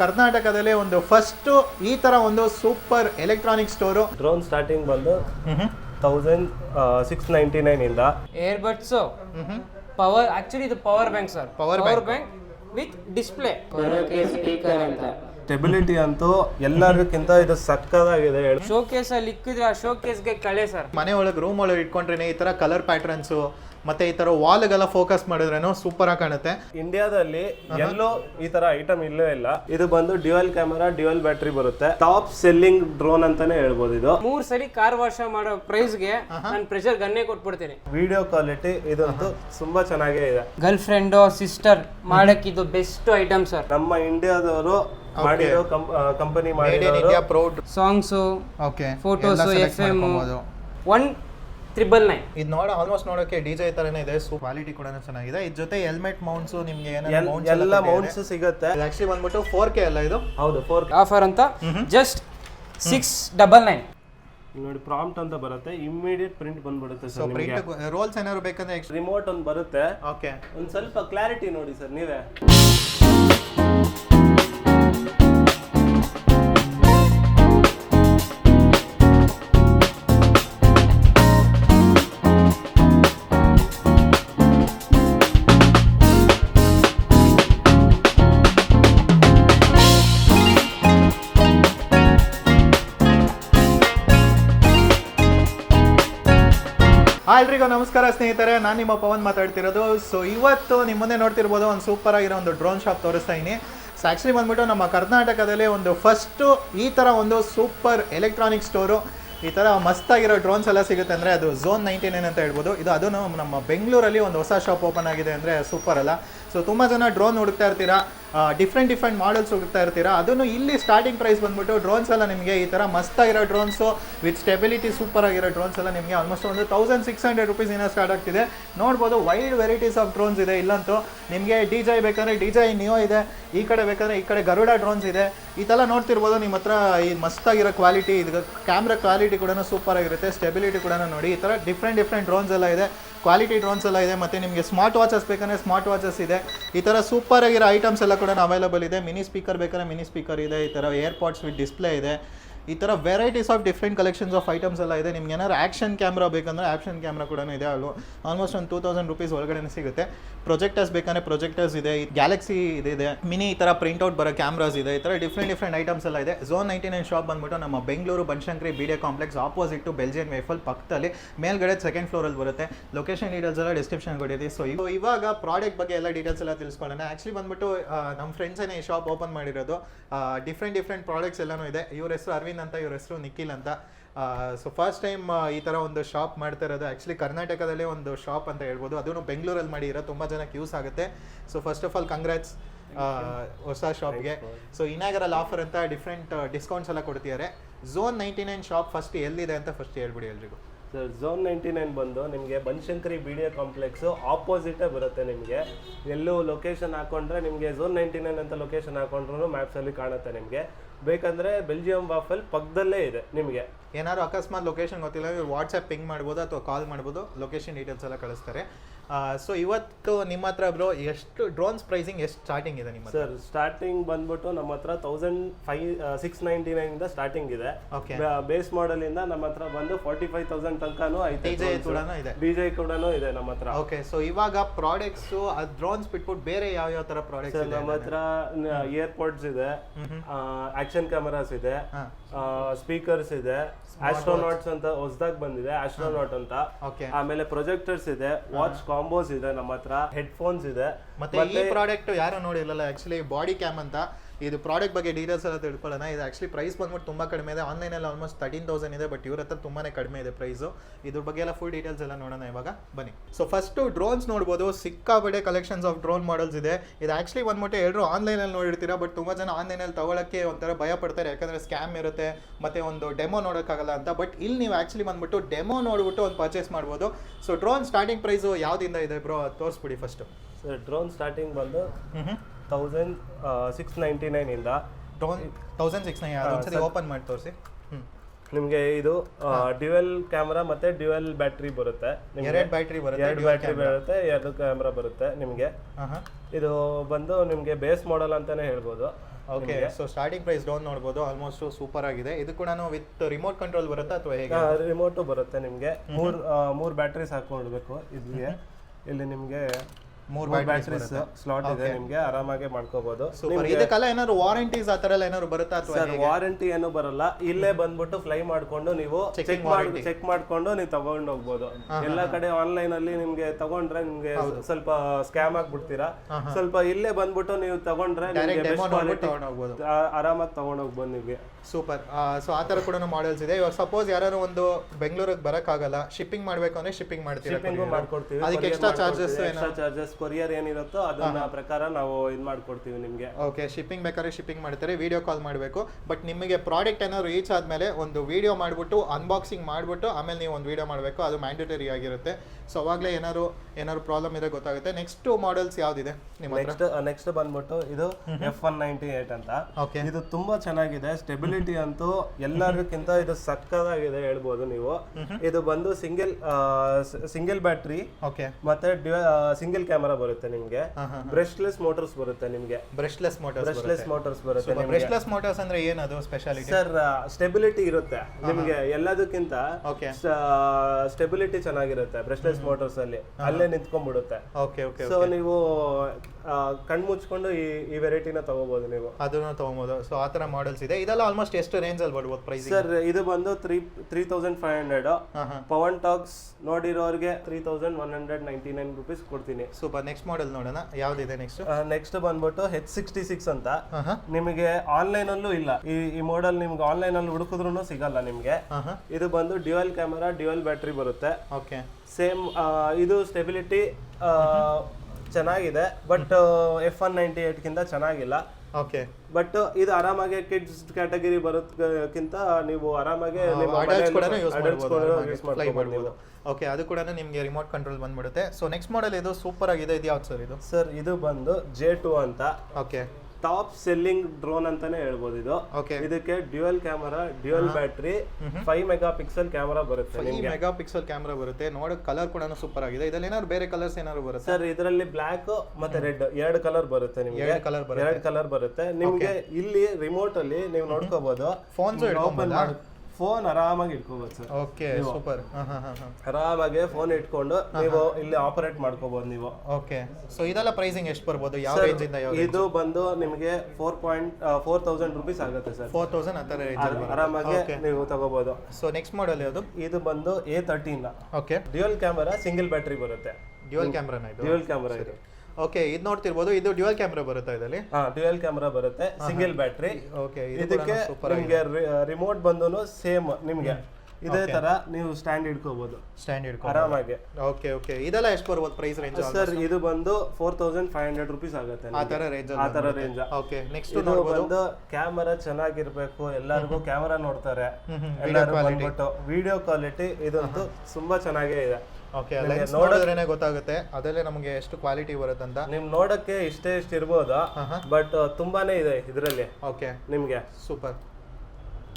ಕರ್ನಾಟಕದಲ್ಲಿ ಒಂದು ಫಸ್ಟ್ ಈ ತರ ಒಂದು super electronic store drone starting ಬಂದು ತೌಸಂಡ್ ಸಿಕ್ಸ್ ನೈಂಟಿ ನೈನ್ ಇಂದ. ಏರ್ಬಡ್ಸ್ ಪವರ್ ಆಕ್ಚುಲಿ ಇದು power bank sir Power power bank with display speaker ಅಂತ. ಸ್ಟೆಬಿಲಿಟಿ ಅಂತೂ ಎಲ್ಲರಿಗಿಂತ ಇದು ಸಕ್ಕದಾಗಿದೆ. ಶೋಕೇಸ್ ಅಲ್ಲಿ ಇಕ್ಕಿದ್ರೆ ಆ ಶೋ ಕೇಸ್ಗೆ ಕಳೆ ಸರ್ ಮನೆ ಒಳಗೆ ರೂಮ್ ಒಳಗೆ ಇಟ್ಕೊಂಡ್ರೆ ಈ ತರ ಕಲರ್ ಪ್ಯಾಟರ್ನ್ಸು ಮತ್ತೆ ಈ ತರ ವಾಲ್ಗೆಲ್ಲ ಫೋಕಸ್ ಮಾಡಿದ್ರೇನು ಸೂಪರ್ ಆಗಿ ಕಾಣುತ್ತೆ. ಇಂಡಿಯಾದಲ್ಲಿ ಎಲ್ಲೋ ಈ ತರ ಐಟಮ್ ಇಲ್ಲೇ ಇಲ್ಲ. ಇದು ಬಂದು ಡ್ಯುಯಲ್ ಕ್ಯಾಮೆರಾ ಡ್ಯುಯಲ್ ಬ್ಯಾಟ್ರಿ ಬರುತ್ತೆ. ಟಾಪ್ ಸೆಲ್ಲಿಂಗ್ ಡ್ರೋನ್ ಅಂತಾನೆ ಹೇಳ್ಬೋದು ಇದು. ಮೂರ್ ಸರಿ ಕಾರ್ ವಾಶ್ ಮಾಡೋ ಪ್ರೈಸ್ಗೆ ನಾನು ಪ್ರೆಷರ್ ಗನ್ನೇ ಕೊಟ್ಬಿಡ್ತೀನಿ. ವಿಡಿಯೋ ಕ್ವಾಲಿಟಿ ಇದಂತೂ ತುಂಬಾ ಚೆನ್ನಾಗೇ ಇದೆ. ಗರ್ಲ್ ಫ್ರೆಂಡ್ ಸಿಸ್ಟರ್ ಮಾಡಕ್ ಇದು ಬೆಸ್ಟ್ ಐಟಮ್ ಸರ್ ನಮ್ಮ ಇಂಡಿಯಾದವರು ಮಾಡಿರೋ ಕಂಪನಿ ಮಾಡಿರೋ proud songs okay photos F M one triple nine ಇದು ನೋಡ ಆಲ್ಮೋಸ್ಟ್ ನೋಡೋಕೆ ಡಿಜೆ ತರನೇ ಇದೆ ಸೊ ಕ್ವಾಲಿಟಿ ಕೂಡ ಚೆನ್ನಾಗಿದೆ. ಇದ್ರ ಜೊತೆ ಹೆಲ್ಮೆಟ್ ಮೌಂಟ್ಸ್ ನಿಮ್ಗೆ ಏನಾದ್ರು ಎಲ್ಲ ಮೌಂಟ್ಸ್ ಸಿಗುತ್ತೆ. ಆಕ್ಚುಲಿ ಬಂದ್ಬಿಟ್ಟು ಫೋರ್ ಕೆ ಅಲ್ಲ ಇದು? ಹೌದು ಫೋರ್ ಆಫರ್ ಅಂತ? ಜಸ್ಟ್ ಸಿಕ್ಸ್ ಡಬಲ್ ನೈನ್ ನೋಡಿ ಪ್ರಾಂಪ್ಟ್ ಅಂತ ಬರುತ್ತೆ. ಇಮಿಡಿಯೇಟ್ ಪ್ರಿಂಟ್ ಬಂದ್ಬಿಡುತ್ತೆ ಸೊ ಸರ್ ನಿಮಗೆ. ಪ್ರಿಂಟ್ ರೋಲ್ಸ್ ಏನಾದ್ರು ಬೇಕಂದ್ರೆ ರಿಮೋಟ್ ಒಂದು ಬರುತ್ತೆ. ಓಕೆ ಒಂದು ಸ್ವಲ್ಪ ಕ್ಲಾರಿಟಿ ನೋಡಿ ಸರ್ ನೀವೇ. ಎಲ್ರಿಗೂ ನಮಸ್ಕಾರ ಸ್ನೇಹಿತರೆ, ನಾನು ನಿಮ್ಮ ಪವನ್ ಮಾತಾಡ್ತಿರೋದು. ಸೊ ಇವತ್ತು ನಿಮ್ಮ ಮುಂದೆ ನೋಡ್ತಿರ್ಬೋದು ಒಂದು ಸೂಪರ್ ಆಗಿರೋ ಒಂದು ಡ್ರೋನ್ ಶಾಪ್ ತೋರಿಸ್ತಾ ಇದ್ದೀನಿ ಸೊ ಆ್ಯಕ್ಚುಲಿ ಬಂದ್ಬಿಟ್ಟು ನಮ್ಮ ಕರ್ನಾಟಕದಲ್ಲಿ ಒಂದು ಫಸ್ಟು ಈ ಥರ ಒಂದು ಸೂಪರ್ ಎಲೆಕ್ಟ್ರಾನಿಕ್ ಸ್ಟೋರು ಈ ಥರ ಮಸ್ತಾಗಿರೋ ಡ್ರೋನ್ಸ್ ಎಲ್ಲ ಸಿಗುತ್ತೆ ಅಂದರೆ ಅದು ಝೋನ್ ನೈಂಟಿ ನೈನ್ ಅಂತ ಹೇಳ್ಬೋದು. ಇದು ಅದೂ ನಮ್ಮ ಬೆಂಗಳೂರಲ್ಲಿ ಒಂದು ಹೊಸ ಶಾಪ್ ಓಪನ್ ಆಗಿದೆ ಅಂದರೆ ಸೂಪರ್ ಅಲ್ಲ. ಸೊ ತುಂಬ ಜನ ಡ್ರೋನ್ ಹುಡುಕ್ತಾ ಇರ್ತೀರಾ ಡಿಫ್ರೆಂಟ್ ಡಿಫ್ರೆಂಟ್ ಮಾಡಲ್ಸ್ ಹುಡುಕ್ತಾ ಇರ್ತೀರಾ, ಅದನ್ನು ಇಲ್ಲಿ ಸ್ಟಾರ್ಟಿಂಗ್ ಪ್ರೈಸ್ ಬಂದ್ಬಿಟ್ಟು ಡ್ರೋನ್ಸ್ ಎಲ್ಲ ನಿಮಗೆ ಈ ಥರ ಮಸ್ತಾಗಿರೋ ಡ್ರೋನ್ಸು ವಿತ್ ಸ್ಟೆಬಿಲಿಟಿ ಸೂಪರ್ ಆಗಿರೋ ಡ್ರೋನ್ಸ್ ಎಲ್ಲ ನಿಮಗೆ ಆಲ್ಮೋಸ್ಟ್ ಒಂದು ತೌಸಂಡ್ ಸಿಕ್ಸ್ ಹಂಡ್ರೆಡ್ ರುಪೀಸಿಂದ ಸ್ಟಾರ್ಟ್ ಆಗ್ತಿದೆ. ನೋಡ್ಬೋದು ವೈಲ್ಡ್ ವೆರೈಟೀಸ್ ಆಫ್ ಡ್ರೋನ್ಸ್ ಇದೆ ಇಲ್ಲಂತೂ. ನಿಮಗೆ ಡಿ ಜೈ ಬೇಕಂದ್ರೆ ಡಿ ಜೈ ನಿಯೋ ಇದೆ, ಈ ಕಡೆ ಬೇಕಂದ್ರೆ ಈ ಕಡೆ ಗರುಡ ಡ್ರೋನ್ಸ್ ಇದೆ. ಈ ಥರ ನೋಡ್ತಿರ್ಬೋದು, ನಿಮ್ಮ ಹತ್ರ ಈ ಮಸ್ತಾಗಿರೋ ಕ್ವಾಲಿಟಿ ಇದು ಕ್ಯಾಮ್ರಾ ಕ್ವಾಲಿಟಿ ಕೂಡ ಸೂಪರ್ ಆಗಿರುತ್ತೆ ಸ್ಟೆಬಿಲಿಟಿ ಕೂಡ ನೋಡಿ, ಈ ಥರ ಡಿಫ್ರೆಂಟ್ ಡಿಫ್ರೆಂಟ್ ಡ್ರೋನ್ಸ್ ಎಲ್ಲ ಇದೆ. ಕ್ವಾಲಿಟಿ ಡ್ರೋನ್ಸ್ ಎಲ್ಲ ಇದೆ, ಮತ್ತು ನಿಮಗೆ ಸ್ಮಾರ್ಟ್ ವಾಚಸ್ ಬೇಕಂದರೆ ಸ್ಮಾರ್ಟ್ ವಾಚಸ್ ಇದೆ. ಈ ಥರ ಸೂಪರ್ ಆಗಿರೋ ಐಟಮ್ಸ್ ಎಲ್ಲ ಕೂಡ ಅವೈಲಬಲ್ ಇದೆ. ಮಿನಿ ಸ್ಪೀಕರ್ ಬೇಕಾದ್ರೆ ಮಿನಿ ಸ್ಪೀಕರ್ ಇದೆ, ಈ ಥರ ಏರ್ಪಾಡ್ಸ್ ವಿತ್ ಡಿಸ್ಪ್ಲೇ ಇದೆ. ಈ ಥರ varieties of different collections of items ಎಲ್ಲ ಇದೆ. ನಿಮ್ಗೆ ಏನಾದ್ರು ಆ್ಯಕ್ಷನ್ ಕ್ಯಾಮ್ರಾ ಬೇಕಂದ್ರೆ ಆ್ಯಕ್ಷನ್ ಕ್ಯಾಮ್ರಾ ಕೂಡ ಇದೆ. ಅಲ್ಲೂ ಆಲ್ಮೋಸ್ಟ್ ಒಂದು ಟೂ ತೌಸಂಡ್ ರುಪೀಸ್ ಒಳಗಡೆ ಸಿಗುತ್ತೆ. ಪ್ರೊಜೆಕ್ಟರ್ಸ್ ಬೇಕಂದ್ರೆ ಪ್ರೊಜೆಕ್ಟರ್ಸ್ ಇದೆ ಗ್ಯಾಲಕ್ಸಿ ಇದೆ ಮಿನಿ ಈ ಥರ ಪ್ರಿಂಟ್ಔಟ್ ಬರೋ ಕ್ಯಾಮ್ರಾಸ್ ಇದೆ, ಈ ಥರ ಡಿಫ್ರೆಂಟ್ ಡಿಫ್ರೆಂಟ್ ಐಟಮ್ಸ್ ಎಲ್ಲ ಇದೆ. ಝೋನ್ ನೈಂಟಿ ನೈನ್ ಶಾಪ್ ಬಂದ್ಬಿಟ್ಟು ನಮ್ಮ Bengaluru Banashankari ಬಿಡಿಯೋ complex opposite to Belgian waffle ಪಕ್ಕದಲ್ಲಿ. ಮೇಲ್ಗಡೆ ಸೆಕೆಂಡ್ ಫ್ಲೋರಲ್ಲಿ ಬರುತ್ತೆ. ಲೊಕೇಶನ್ ಡೀಟೇಲ್ಸ್ ಎಲ್ಲ ಡಿಸ್ಕ್ರಿಪ್ಷನ್ ಕೊಟ್ಟಿದ್ದೀವಿ. ಸೊ ಇವಾಗ ಪ್ರಾಡಕ್ಟ್ ಬಗ್ಗೆ ಎಲ್ಲ ಡೀಟೇಲ್ಸ್ ಎಲ್ಲ ತಿಳ್ಸ್ಕೊಳ್ಳೋಣ. ಆ್ಯಕ್ಚುಲಿ ಬಂದ್ಬಿಟ್ಟು ನಮ್ಮ ಫ್ರೆಂಡ್ಸೇನೆ ಈ ಶಾಪ್ ಓಪನ್ ಮಾಡಿರೋದು ಡಿಫ್ರೆಂಟ್ ಡಿಫ್ರೆಂಟ್ ಪ್ರಾಡಕ್ಟ್ಸ್ ಎಲ್ಲನೂ ಇದೆ. ಇವ್ರ ಹೆಸರು ಅರವಿಂದ್ ಅಂತ ಇವ್ರ ಹೆಸರು ನಿಖಿಲ್ ಅಂತ. ಸೊ ಫಸ್ಟ್ ಟೈಮ್ ಈ ಥರ ಒಂದು ಶಾಪ್ ಮಾಡ್ತಾ ಇರೋದು. ಆ್ಯಕ್ಚುಲಿ ಕರ್ನಾಟಕದಲ್ಲೇ ಒಂದು ಶಾಪ್ ಅಂತ ಹೇಳ್ಬೋದು. ಅದನ್ನು ಬೆಂಗಳೂರಲ್ಲಿ ಮಾಡಿರೋ ತುಂಬ ಜನಕ್ಕೆ ಯೂಸ್ ಆಗುತ್ತೆ. So first of all congrats ಹೊಸ ಶಾಪ್ಗೆ ಸೊ ಇನಾಗರಲ್ ಆಫರ್ ಅಂತ ಡಿಫ್ರೆಂಟ್ ಡಿಸ್ಕೌಂಟ್ಸ್ ಎಲ್ಲ ಕೊಡ್ತಿದ್ದಾರೆ. Zone ninety nine shop first ಎಲ್ಲಿದೆ ಅಂತ ಫಸ್ಟ್ ಹೇಳ್ಬಿಡಿ ಎಲ್ರಿಗೂ. ಸರ್ ಝೋನ್ ನೈಂಟಿ ನೈನ್ ಬಂದು ನಿಮಗೆ Banashankari B D A complex ಆಪೋಸಿಟೇ ಬರುತ್ತೆ ನಿಮಗೆ. ಎಲ್ಲೂ ಲೊಕೇಶನ್ ಹಾಕೊಂಡ್ರೆ ನಿಮಗೆ ಝೋನ್ ನೈಂಟಿ ನೈನ್ ಅಂತ ಲೊಕೇಶನ್ ಹಾಕೊಂಡ್ರು ಮ್ಯಾಪ್ಸಲ್ಲಿ ಕಾಣುತ್ತೆ ನಿಮಗೆ. ಬೇಕಂದರೆ ಬೆಲ್ಜಿಯಂ ವಾಫಲ್ ಪಕ್ಕದಲ್ಲೇ ಇದೆ ನಿಮಗೆ. ಏನಾದ್ರು ಅಕಸ್ಮಾತ್ ಲೊಕೇಶನ್ ಗೊತ್ತಿಲ್ಲ ವಾಟ್ಸಪ್ ಪಿಂಗ್ ಮಾಡ್ಬೋದು ಅಥವಾ ಕಾಲ್ ಮಾಡ್ಬೋದು ಲೊಕೇಶನ್ ಡೀಟೇಲ್ಸ್ ಎಲ್ಲ ಕಳಿಸ್ತಾರೆ. ಸೊ ಇವತ್ತು ನಿಮ್ಮ ಹತ್ರ ಬ್ರೋ ಎಷ್ಟು ಡ್ರೋನ್ಸ್ ಪ್ರೈಸಿಂಗ್ ಎಷ್ಟು ಸ್ಟಾರ್ಟಿಂಗ್ ಇದೆ ನಿಮ್ಮ ಸರ್ ಸ್ಟಾರ್ಟಿಂಗ್ ಬಂದ್ಬಿಟ್ಟು ನಮ್ಮ ಹತ್ರ thousand five six ninety nine ಇಂದ ಸ್ಟಾರ್ಟಿಂಗ್ ಇದೆ. ಓಕೆ ಬೇಸ್ ಮಾಡೆಲ್ ಇಂದ ನಮ್ಮ ಹತ್ರ ಬಂದು ಫೋರ್ಟಿ ಫೈವ್ ತೌಸಂಡ್ ತನಕನೂ ಐತೆ ಡಿಜೆ ಕೂಡ ಇದೆ. ಡಿಜೆ ಕೂಡ ಇದೆ ನಮ್ಮ ಹತ್ರ. ಓಕೆ ಸೊ ಇವಾಗ ಪ್ರಾಡಕ್ಟ್ಸ್ ಆ ಡ್ರೋನ್ಸ್ ಬಿಟ್ಬಿಟ್ಟು ಬೇರೆ ಯಾವ ಯಾವ ತರ ಪ್ರಾಡಕ್ಟ್ಸ್ ಇದೆ ನಮ್ಮ ಹತ್ರ ಏರ್ಪೋರ್ಟ್ಸ್ ಇದೆ ಆಕ್ಷನ್ ಕ್ಯಾಮರಾಸ್ ಇದೆ. ಸ್ಪೀಕರ್ಸ್ ಇದೆ ಆಸ್ಟ್ರೋನಾಟ್ಸ್ ಅಂತ ಹೊಸದಾಗಿ ಬಂದಿದೆ ಆಸ್ಟ್ರೋನಾಟ್ ಅಂತ. ಆಮೇಲೆ ಪ್ರೊಜೆಕ್ಟರ್ಸ್ ಇದೆ ವಾಚ್ ಕಾಂಬೋಸ್ ಇದೆ ನಮ್ಮ ಹತ್ರ ಹೆಡ್ಫೋನ್ಸ್ ಇದೆ. ಮತ್ತೆ ಈ ಪ್ರಾಡಕ್ಟ್ ಯಾರು ನೋಡಿಲ್ಲ ಆಕ್ಚುಲಿ ಬಾಡಿ ಕ್ಯಾಮ್ ಅಂತ. ಇದು ಪ್ರಾಡಕ್ಟ್ ಬಗ್ಗೆ ಡೀಟೇಲ್ಸ್ ಎಲ್ಲ ತಿಳ್ಕೊಳ್ಳೋಣ. ಇದು ಆಕ್ಚುಲಿ ಪ್ರೈಸ್ ಬಂದ್ಬಿಟ್ಟು ತುಂಬ ಕಡಿಮೆ ಇದೆ. ಆನ್ಲೈನಲ್ಲಿ ಆಲ್ಮೋಸ್ಟ್ ತರ್ಟೀನ್ ತೌಸಂಡ್ ಇದೆ ಬಟ್ ಇವ್ರ ಹತ್ರ ತುಂಬಾನೇ ಕಡಿಮೆ ಇದೆ ಪ್ರೈಸು ಇದ್ರ ಬಗ್ಗೆ ಎಲ್ಲ ಫುಲ್ ಡೀಟೇಲ್ಸ್ ಎಲ್ಲ ನೋಡೋಣ ಇವಾಗ. ಬನ್ನಿ. ಸೊ ಫಸ್ಟು ಡ್ರೋನ್ಸ್ ನೋಡ್ಬೋದು. ಸಿಕ್ಕಾಪಟ್ಟೆ ಕಲೆಕ್ಷನ್ಸ್ ಆಫ್ ಡ್ರೋನ್ ಮಾಡಲ್ಸ್ ಇದೆ. ಇದು ಆಕ್ಚುಲಿ ಬಂದ್ಬಿಟ್ಟು ಎಲ್ಲರೂ ಆನ್ಲೈನಲ್ಲಿ ನೋಡಿರ್ತೀರಾ ಬಟ್ ತುಂಬಾ ಜನ ಆನ್ಲೈನಲ್ಲಿ ತಗೊಳಕ್ಕೆ ಒಂಥರ ಭಯ ಪಡ್ತಾರೆ. ಯಾಕಂದ್ರೆ ಸ್ಕ್ಯಾಮ್ ಇರುತ್ತೆ. ಮತ್ತೆ ಒಂದು ಡೆಮೋ ನೋಡೋಕ್ಕಾಗಲ್ಲ ಅಂತ. ಬಟ್ ಇಲ್ಲಿ ನೀವು ಆಕ್ಚುಲಿ ಬಂದ್ಬಿಟ್ಟು ಡೆಮೋ ನೋಡ್ಬಿಟ್ಟು ಒಂದು ಪರ್ಚೇಸ್ ಮಾಡ್ಬೋದು. ಸೊ ಡ್ರೋನ್ ಸ್ಟಾರ್ಟಿಂಗ್ ಪ್ರೈಸು ಯಾವುದಿಂದ ಇದೆ ಬ್ರೋ ತೋರಿಸ್ಬಿಡಿ ಫಸ್ಟು ಸರ್ ಡ್ರೋನ್ ಸ್ಟಾರ್ಟಿಂಗ್ ಬಂದು ತೌಸಂಡ್ ಸಿಕ್ಸ್ ನೈಂಟಿ ನೈನ್ ಇಂದ. Two thousand six nine open ಮಾಡಿ ತೋರಿಸಿ. ನಿಮಗೆ ಇದು ಡ್ಯುವೆಲ್ ಕ್ಯಾಮ್ರಾ ಮತ್ತೆ ಡ್ಯುವೆಲ್ ಬ್ಯಾಟ್ರಿ ಬರುತ್ತೆ. ನಿಮ್ಗೆ ಎರಡು ಬ್ಯಾಟ್ರಿ ಬರುತ್ತೆ ಎರಡು ಬ್ಯಾಟ್ರಿ ಬರುತ್ತೆ ಎರಡು ಕ್ಯಾಮ್ರಾ ಬರುತ್ತೆ ನಿಮಗೆ. ಇದು ಬಂದು ನಿಮಗೆ ಬೇಸ್ ಮಾಡಲ್ ಅಂತಾನೆ ಹೇಳ್ಬೋದು. Okay so starting price down ನೋಡ್ಬೋದು ಆಲ್ಮೋಸ್ಟ್ ಸೂಪರ್ ಆಗಿದೆ. ಇದು ಕೂಡ ವಿತ್ ರಿಮೋಟ್ ಕಂಟ್ರೋಲ್ ಬರುತ್ತಾ ಅಥವಾ ಹೇಗೆ? ರಿಮೋಟು ಬರುತ್ತೆ ನಿಮಗೆ. ಮೂರು ಮೂರು ಮೂರ್ ಬ್ಯಾಟ್ರೀಸ್ ಹಾಕೊಂಡ್ಬೇಕು ಇದಕ್ಕೆ ಇಲ್ಲಿ ನಿಮ್ಗೆ ಮೂರ್ ಬ್ಯಾಟ್ರೀಸ್ ಸ್ಲಾಟ್ ಇದೆ ನಿಮ್ಗೆ ಆರಾಮಾಗಿ ಮಾಡ್ಕೋಬಹುದು ಸೂಪರ್ ಇದಕ್ಕೆಲ್ಲ ಏನಾದ್ರು ವಾರಂಟೀಸ್ ಆ ಥರ ಎಲ್ಲ ಏನಾದ್ರು ಬರುತ್ತಾ ಅಥವಾ ಸರ್ ವಾರಂಟಿ ಏನು ಬರಲ್ಲ. ಇಲ್ಲೇ ಬಂದ್ಬಿಟ್ಟು ಫ್ಲೈ ಮಾಡ್ಕೊಂಡು ನೀವು ಚೆಕ್ ಮಾಡಿ ಚೆಕ್ ಮಾಡ್ಕೊಂಡು ನೀವು ತಗೊಂಡ್ ಹೋಗ್ಬೋದು. ಎಲ್ಲ ಕಡೆ ಆನ್ಲೈನ್ ಅಲ್ಲಿ ನಿಮ್ಗೆ ತಗೊಂಡ್ರೆ ನಿಮ್ಗೆ ಸ್ವಲ್ಪ ಸ್ಕ್ಯಾಮ್ ಆಗ್ಬಿಡ್ತೀರಾ? ಸ್ವಲ್ಪ ಇಲ್ಲೇ ಬಂದ್ಬಿಟ್ಟು ನೀವು ತಗೊಂಡ್ರೆ ಆರಾಮಾಗಿ ತಗೊಂಡ್ ಹೋಗ್ಬೋದು ನಿಮ್ಗೆ. ಸೂಪರ್ ಸೊ ಆತರ ಕೂಡ ಮಾಡೆಲ್ಸ್ ಇದೆ. ಇವಾಗ ಸಪೋಸ್ ಯಾರು ಒಂದು ಬೆಂಗಳೂರಿಗೆ ಬರೋಕ್ಕಾಗಲ್ಲ ಶಿಪ್ಪಿಂಗ್ ಮಾಡ್ಬೇಕು ಅಂದ್ರೆ ಶಿಪ್ಪಿಂಗ್ ಮಾಡ್ಕೊಡ್ತೀವಿ ಅದಕ್ಕೆ extra charges extra charges courier ಏನಿರುತ್ತೋ ಅದನ್ನ ಪ್ರಕಾರ ನಾವು ಇದು ಮಾಡ್ಕೊಡ್ತೀವಿ ನಿಮಗೆ. ಓಕೆ ಶಿಪ್ಪಿಂಗ್ ಬೇಕಾದ್ರೆ ಶಿಪ್ಪಿಂಗ್ ಮಾಡ್ತಾರೆ ವಿಡಿಯೋ ಕಾಲ್ ಮಾಡಬೇಕು. ಬಟ್ ನಿಮಗೆ ಪ್ರಾಡಕ್ಟ್ ಏನೋ ರೀಚ್ ಆದಮೇಲೆ ಒಂದು ವಿಡಿಯೋ ಮಾಡಿಬಿಟ್ಟು ಅನ್ಬಾಕ್ಸಿಂಗ್ ಮಾಡಿಬಿಟ್ಟು ಆಮೇಲೆ ನೀವು ಒಂದು ವಿಡಿಯೋ ಮಾಡಬೇಕು. ಅದು ಮ್ಯಾಂಡೇಟರಿ ಆಗಿರುತ್ತೆ. ಸೊ ಅವಾಗಲೇ ಏನಾದ್ರು ಏನಾದ್ರು ಪ್ರಾಬ್ಲಮ್ ಇದೆ ಗೊತ್ತಾಗುತ್ತೆ. ನೆಕ್ಸ್ಟ್ ಮಾಡೆಲ್ಸ್ ಯಾವ್ದಿದೆ ನಿಮ್ಮ ನೆಕ್ಸ್ಟ್ ನೆಕ್ಸ್ಟ್ ಬಂದ್ಬಿಟ್ಟು ಇದು ಎಫ್ ಒನ್ ನೈಂಟಿ ಏಟ್ ಅಂತ. ಓಕೆ. ಇದು ತುಂಬಾ ಚೆನ್ನಾಗಿದೆ. ಸ್ಟೆಬಿಲಿಟಿ ಅಂತೂ ಎಲ್ಲರಿಗಿಂತ ಇದು ಸಕ್ಕದಾಗಿದೆ ಹೇಳ್ಬೋದು ನೀವು. ಇದು ಬಂದು ಸಿಂಗಲ್ ಸಿಂಗಲ್ ಬ್ಯಾಟ್ರಿ ಓಕೆ. ಮತ್ತೆ ಸಿಂಗಲ್ ಕ್ಯಾಮರಾ ಬರುತ್ತೆ ನಿಮಗೆ. ಬ್ರಷ್ಲೆಸ್ ಮೋಟರ್ಸ್ ಬರುತ್ತೆ ನಿಮ್ಗೆ. ಬ್ರಷ್ಲೆಸ್ ಮೋಟರ್ಸ್ ಬ್ರಷ್ಲೆಸ್ ಮೋಟರ್ಸ್ ಬರುತ್ತೆ ನಿಮ್ಗೆ. ಬ್ರಷ್ಲೆಸ್ ಮೋಟರ್ಸ್ ಅಂದ್ರೆ ಏನದು ಸ್ಪೆಷಾಲಿಟಿ ಸರ್ ಸ್ಟೆಬಿಲಿಟಿ ಇರುತ್ತೆ. ನಿಮ್ಗೆ ಎಲ್ಲದಕ್ಕಿಂತ ಸ್ಟೆಬಿಲಿಟಿ ಚೆನ್ನಾಗಿರುತ್ತೆ ಬ್ರಷ್ಲೆಸ್ ಮೋಟರ್ಸ್ ಅಲ್ಲಿ ಅಲ್ಲೇ ನಿಂತ್ಕೊಂಡ್ಬಿಡುತ್ತೆ. ಓಕೆ ಓಕೆ ಸೊ ನೀವು ಕಣ್ಣು ಕಣ್ ಮುಚ್ಕೊಂಡು ಈ ಈ ವೆರೈಟಿನ ತಗೋಬಹುದು ನೀವು. ಅದನ್ನ ತಗೋಬಹುದು ಸೊ ಆ ತರ ಮಾಡೆಲ್ಸ್ ಇದೆ. ಇದೆಲ್ಲ ಆಲ್ಮೋಸ್ಟ್ ಎಷ್ಟು ರೇಂಜ್ ಅಲ್ಲಿ ಬರ್ಬೋದು ಪ್ರೈಸ್ ಸರ್ ಇದು ಬಂದು three three thousand five hundred Pavan talks ನೋಡಿರೋರಿಗೆ three thousand one hundred ninety nine rupees ಕೊಡ್ತೀನಿ. ಸೂಪರ್. ನೆಕ್ಸ್ಟ್ ಮಾಡೆಲ್ ನೋಡೋಣ. ಯಾವ್ದಿದೆ ನೆಕ್ಸ್ಟ್ ನೆಕ್ಸ್ಟ್ ಬಂದ್ಬಿಟ್ಟು ಹೆಚ್ ಸಿಕ್ಸ್ಟಿ ಸಿಕ್ಸ್ ಅಂತ. ನಿಮಗೆ ಆನ್ಲೈನ್ ಅಲ್ಲೂ ಇಲ್ಲ. ಈ ಈ ಮಾಡೆಲ್ ನಿಮ್ಗೆ ಆನ್ಲೈನ್ ಅಲ್ಲಿ ಹುಡುಕಿದ್ರು ಸಿಗಲ್ಲ ನಿಮ್ಗೆ. ಇದು ಬಂದು ಡ್ಯುಯಲ್ ಕ್ಯಾಮರಾ ಡ್ಯುಯಲ್ ಬ್ಯಾಟ್ರಿ ಬರುತ್ತೆ. ಓಕೆ ಸೇಮ್ ಇದು ಸ್ಟೆಬಿಲಿಟಿ ಚೆನ್ನಾಗಿದೆ. ಬಟ್ ಎಫ್ ಒನ್ ನೈಂಟಿ ಏಟ್ಗಿಂತ ಚೆನ್ನಾಗಿಲ್ಲ. ಓಕೆ ಬಟ್ ಇದು ಆರಾಮಾಗಿ ಕಿಡ್ಸ್ ಕ್ಯಾಟಗರಿ ಬರೋದಕ್ಕಿಂತ ನೀವು ಆರಾಮಾಗಿ ಓಕೆ ಅದು ಕೂಡ ನಿಮಗೆ ರಿಮೋಟ್ ಕಂಟ್ರೋಲ್ ಬಂದ್ಬಿಡುತ್ತೆ. ಸೊ ನೆಕ್ಸ್ಟ್ ಮಾಡೆಲ್ ಇದು ಸೂಪರ್ ಆಗಿದೆ ಇದು ಯಾವ್ದು ಸರ್ ಇದು? ಸರ್ ಇದು ಬಂದು ಜೆ ಟು ಅಂತ. ಓಕೆ ಟಾಪ್ ಸೆಲ್ಲಿಂಗ್ ಡ್ರೋನ್ ಅಂತಾನೆ ಹೇಳ್ಬೋದು ಇದು. ಇದಕ್ಕೆ dual camera dual battery five megapixel camera ಬರುತ್ತೆ ಈ ಮೆಗಾ ಪಿಕ್ಸೆಲ್ ಕ್ಯಾಮರಾ ಬರುತ್ತೆ. ನೋಡೋ ಕಲರ್ ಕೂಡ ಸೂಪರ್ ಆಗಿದೆ. ಇದ್ರಲ್ಲಿ ಏನಾದ್ರು ಬೇರೆ ಕಲರ್ಸ್ ಏನಾದ್ರು ಬರುತ್ತೆ? ಸರ್ ಇದರಲ್ಲಿ ಬ್ಲಾಕ್ ಮತ್ತೆ ರೆಡ್ ಎರಡು ಕಲರ್ ಬರುತ್ತೆ ನಿಮ್ಗೆ. ಎರಡು ಕಲರ್ ಬರುತ್ತೆ. ಎರಡು ಕಲರ್ ಬರುತ್ತೆ. ನಿಮ್ಗೆ ಇಲ್ಲಿ ರಿಮೋಟ್ ಅಲ್ಲಿ ನೀವು ನೋಡ್ಕೋಬಹುದು ಫೋನ್ ಓಪನ್ ಫೋನ್ ಆರಾಮಾಗಿ ಇಟ್ಕೋಬಹುದು ಸರ್. ಓಕೆ ಸೂಪರ್ ಆರಾಮಾಗಿ ಫೋನ್ ಇಟ್ಕೊಂಡು ನೀವು ಇಲ್ಲಿ ಆಪರೇಟ್ ಮಾಡ್ಕೋಬಹುದು ನೀವು. ಓಕೆ ಸೊ ಇದೆಲ್ಲ ಪ್ರೈಸಿಂಗ್ ಎಷ್ಟು ಬರ್ಬೋದು? ಯಾವ ರೇಂಜ್ ಇಂದ ಯಾವ ಇದು ಬಂದು ನಿಮಗೆ four point four thousand rupees ಆಗುತ್ತೆ ಸರ್. ಫೋರ್ ತೌಸಂಡ್ ಆ ಥರ ರೇಂಜ್ ಆರಾಮಾಗಿ ನೀವು ತಗೋಬಹುದು ಸೊ ನೆಕ್ಸ್ಟ್ ಮಾಡೆಲ್ ಯಾವುದು? ಇದು ಬಂದು A thirteen okay dual camera single battery ಬರುತ್ತೆ. ಡ್ಯುಯಲ್ ಕ್ಯಾಮ್ರಾನ ಇದು? ಡ್ಯುಯಲ್ ಕ್ಯಾಮರಾ ಇದು. ಓಕೆ ಇದು ನೋಡ್ತಿರ್ಬೋದು. ಇದು ಡ್ಯುಯಲ್ ಕ್ಯಾಮ್ರಾ ಬರುತ್ತೆ ಇದರಲ್ಲಿ? ಹಾ ಡ್ಯುಯಲ್ ಕ್ಯಾಮ್ರಾ ಬರುತ್ತೆ. ಸಿಂಗಲ್ ಬ್ಯಾಟ್ರಿ ಓಕೆ ಇದಕ್ಕೆ ನಿಮ್ಗೆ ರಿಮೋಟ್ ಬಂದು ಸೇಮ್ ನಿಮ್ಗೆ. ಇದೇ ತರ ನೀವು ಸ್ಟ್ಯಾಂಡ್ ಹಿಡ್ಕೋಬಹುದು ಸ್ಟ್ಯಾಂಡ್ ಹಿಡ್ಕೊ ಆರಾಮಾಗಿ. ಓಕೆ ಓಕೆ ಇದೆಲ್ಲ ಎಷ್ಟು ಬರ್ಬೋದು ಪ್ರೈಸ್ ರೇಂಜ್ ಸರ್ ಇದು ಬಂದು four thousand five hundred rupees ಆಗುತ್ತೆ ಆ. ಥರ ರೇಂಜ್ ಆ ತರ ರೇಂಜ್ ಓಕೆ ನೆಕ್ಸ್ಟ್ ಬಂದು ಕ್ಯಾಮರಾ ಚೆನ್ನಾಗಿರ್ಬೇಕು. ಎಲ್ಲರಿಗೂ ಕ್ಯಾಮರಾ ನೋಡ್ತಾರೆ. ಎಲ್ಲರೂ ಬಂದ್ಬಿಟ್ಟು. ವಿಡಿಯೋ ಕ್ವಾಲಿಟಿ ಇದಂತೂ ತುಂಬಾ ಚೆನ್ನಾಗೇ ಇದೆ. ಓಕೆ ಲೆನ್ಸ್ ನೋಡಿದ್ರೇನೆ ಗೊತ್ತಾಗುತ್ತೆ. ಅದರಲ್ಲೇ ನಮಗೆ ಎಷ್ಟು ಕ್ವಾಲಿಟಿ ಬರುತ್ತಂತ ನಿಮ್ ನೋಡಕ್ಕೆ ಇಷ್ಟೇ ಇಷ್ಟ ಇರ್ಬೋದು? ಬಟ್ ತುಂಬಾನೇ ಇದೆ ಇದರಲ್ಲಿ. ಓಕೆ ನಿಮಗೆ. ಸೂಪರ್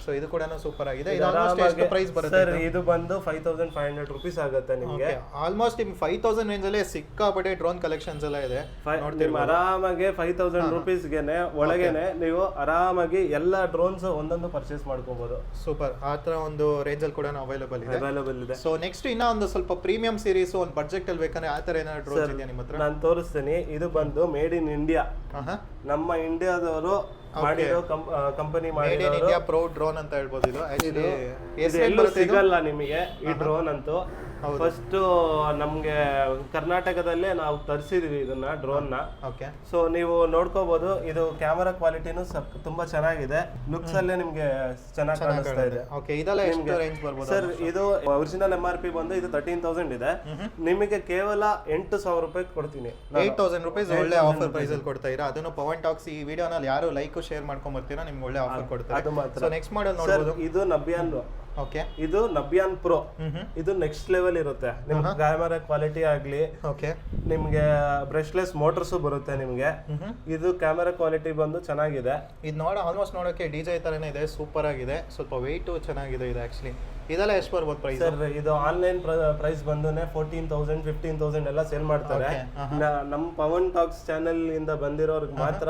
ಸೊ ಇದು ಕೂಡ ಸೂಪರ್ ಆಗಿದೆ. ಇದು ಆಲ್ಮೋಸ್ಟ್ ಎಷ್ಟು ಪ್ರೈಸ್ ಬರುತ್ತೆ ಸರ್ ಇದು? ಬಂದು five thousand five hundred rupees ಆಗುತ್ತೆ ನಿಮಗೆ. ಆಲ್ಮೋಸ್ಟ್ ನಿಮ್ಗೆ ಫೈವ್ ತೌಸಂಡ್ ರೇಂಜಲ್ಲೇ ಸಿಕ್ಕಾಪಟ್ಟೆ ಡ್ರೋನ್ ಕಲೆಕ್ಷನ್ಸ್ ಎಲ್ಲ ಇದೆ. ನೋಡ್ತೀವಿ ಆರಾಮಾಗಿ ಫೈವ್ ತೌಸಂಡ್ ರುಪೀಸ್ಗೆನೆ ಒಳಗೇನೆ ನೀವು ಆರಾಮಾಗಿ ಎಲ್ಲ ಡ್ರೋನ್ಸ್ ಒಂದೊಂದು ಪರ್ಚೇಸ್ ಮಾಡ್ಕೋಬಹುದು ಸೂಪರ್ ಆ ಥರ ಒಂದು ರೇಂಜಲ್ಲಿ ಕೂಡ ಅವೈಲೇಬಲ್ ಇದೆ. ಅವೈಲೇಬಲ್ ಇದೆ. ಸೊ ನೆಕ್ಸ್ಟ್ ಇನ್ನ ಒಂದು ಸ್ವಲ್ಪ ಪ್ರೀಮಿಯಂ ಸೀರೀಸ್ ಒಂದು ಬಜೆಟ್ ಅಲ್ಲಿ ಬೇಕಂದ್ರೆ ಆ ತರ ಏನಾದ್ರು ಡ್ರೋನ್ಸ್ ಇದೆಯಾ ನಿಮ್ಮ ಹತ್ರ ನಾನು ತೋರಿಸ್ತೀನಿ. ಇದು ಬಂದು ಮೇಡ್ ಇನ್ ಇಂಡಿಯಾ ನಮ್ಮ ಇಂಡಿಯಾದವರು ಮಾಡಿರೋ company made in India pro drone ಅಂತ ಹೇಳ್ಬೋದು ಇದು. ಆಕ್ಚುಲಿ ಇದು ಎಲ್ಲೂ ಸಿಗಲ್ಲ ನಿಮಗೆ ಈ ಡ್ರೋನ್ ಅಂತೂ. ಫಸ್ಟ್ ನಮ್ಗೆ ಕರ್ನಾಟಕದಲ್ಲೇ ನಾವು ತರಿಸಿದ್ವಿ ಇದನ್ನ ಡ್ರೋನ್ನ. ಓಕೆ. ಸೊ ನೀವು ನೋಡ್ಕೋಬಹುದು ಇದು ಕ್ಯಾಮರಾ ಕ್ವಾಲಿಟಿನೂ ತುಂಬಾ ಚೆನ್ನಾಗಿದೆ. ಲುಕ್ಸ್ ಅಲ್ಲೇ ನಿಮ್ಗೆ ಚೆನ್ನಾಗಿ ಕಾಣಿಸ್ತಾ ಇದೆ. ಸರ್ ಇದು ಒರಿಜಿನಲ್ ಎಂ ಆರ್ ಪಿ ಬಂದು ಇದು ತರ್ಟೀನ್ ತೌಸಂಡ್ ಇದೆ. ನಿಮಗೆ ಕೇವಲ ಎಂಟು ಸಾವಿರ ರೂಪಾಯಿ ಕೊಡ್ತೀನಿ ಏಟ್ ತೌಸಂಡ್ ರುಪೀಸ್ ಒಳ್ಳೆ ಆಫರ್ ಪ್ರೈಸ್ ಅಲ್ಲಿ ಕೊಡ್ತಾ ಇರೋ ಅದನ್ನು ಪವನ್ ಟಾಕ್ಸ್ ಈ ವಿಡಿಯೋನಲ್ಲಿ ಯಾರು ಲೈಕ್ ಶೇರ್ ಮಾಡ್ಕೊಂಡ್ ಬರ್ತೀರಾ? ನಿಮ್ಗೆ ಒಳ್ಳೆ ಆಫರ್ ಕೊಡ್ತಾರೆ. ಅದು ಮಾತ್ರ. ಸೊ ನೆಕ್ಸ್ಟ್ ಮಾಡಲ್ ಸರ್ ನೋಡ್ಬೋದು. ಇದು ನಬ್ಯಾನ್ ಓಕೆ ಇದು ನಬ್ಯಾನ್ ಪ್ರೋ ಇದು ನೆಕ್ಸ್ಟ್ ಲೆವೆಲ್ ಇರುತ್ತೆ. ನಿಮ್ಗೆ ಕ್ಯಾಮರಾ ಕ್ವಾಲಿಟಿ ಆಗ್ಲಿ ಓಕೆ ನಿಮ್ಗೆ ಬ್ರಷ್ಲೆಸ್ ಮೋಟರ್ಸ್ ಬರುತ್ತೆ ನಿಮ್ಗೆ. ಇದು ಕ್ಯಾಮರಾ ಕ್ವಾಲಿಟಿ ಬಂದು ಚೆನ್ನಾಗಿದೆ. ಇದು ನೋಡ ಆಲ್ಮೋಸ್ಟ್ ನೋಡೋಕೆ ಡಿ ಜೆ ಥರನೇ ಇದೆ ಸೂಪರ್ ಆಗಿದೆ. ಸ್ವಲ್ಪ ವೆಯ್ಟು ಚೆನ್ನಾಗಿದೆ ಇದು ಆ್ಯಕ್ಚುಲಿ ಇದೆಲ್ಲ ಎಷ್ಟು ಬರ್ಬೋದು ಪ್ರೈಸ್ ಸರ್ ಇದು ಆನ್ಲೈನ್ ಪ್ರೈಸ್ ಬಂದುನೆ ಫೋರ್ಟೀನ್ ತೌಸಂಡ್ ಫಿಫ್ಟೀನ್ ತೌಸಂಡ್ ಎಲ್ಲ ಸೇಲ್ ಮಾಡ್ತಾರೆ. Okay, ನ- ನಮ್ ಪವನ್ ಟಾಕ್ಸ್ ಚಾನೆಲ್ ಇಂದ ಬಂದಿರೋರ್ಗೆ ಮಾತ್ರ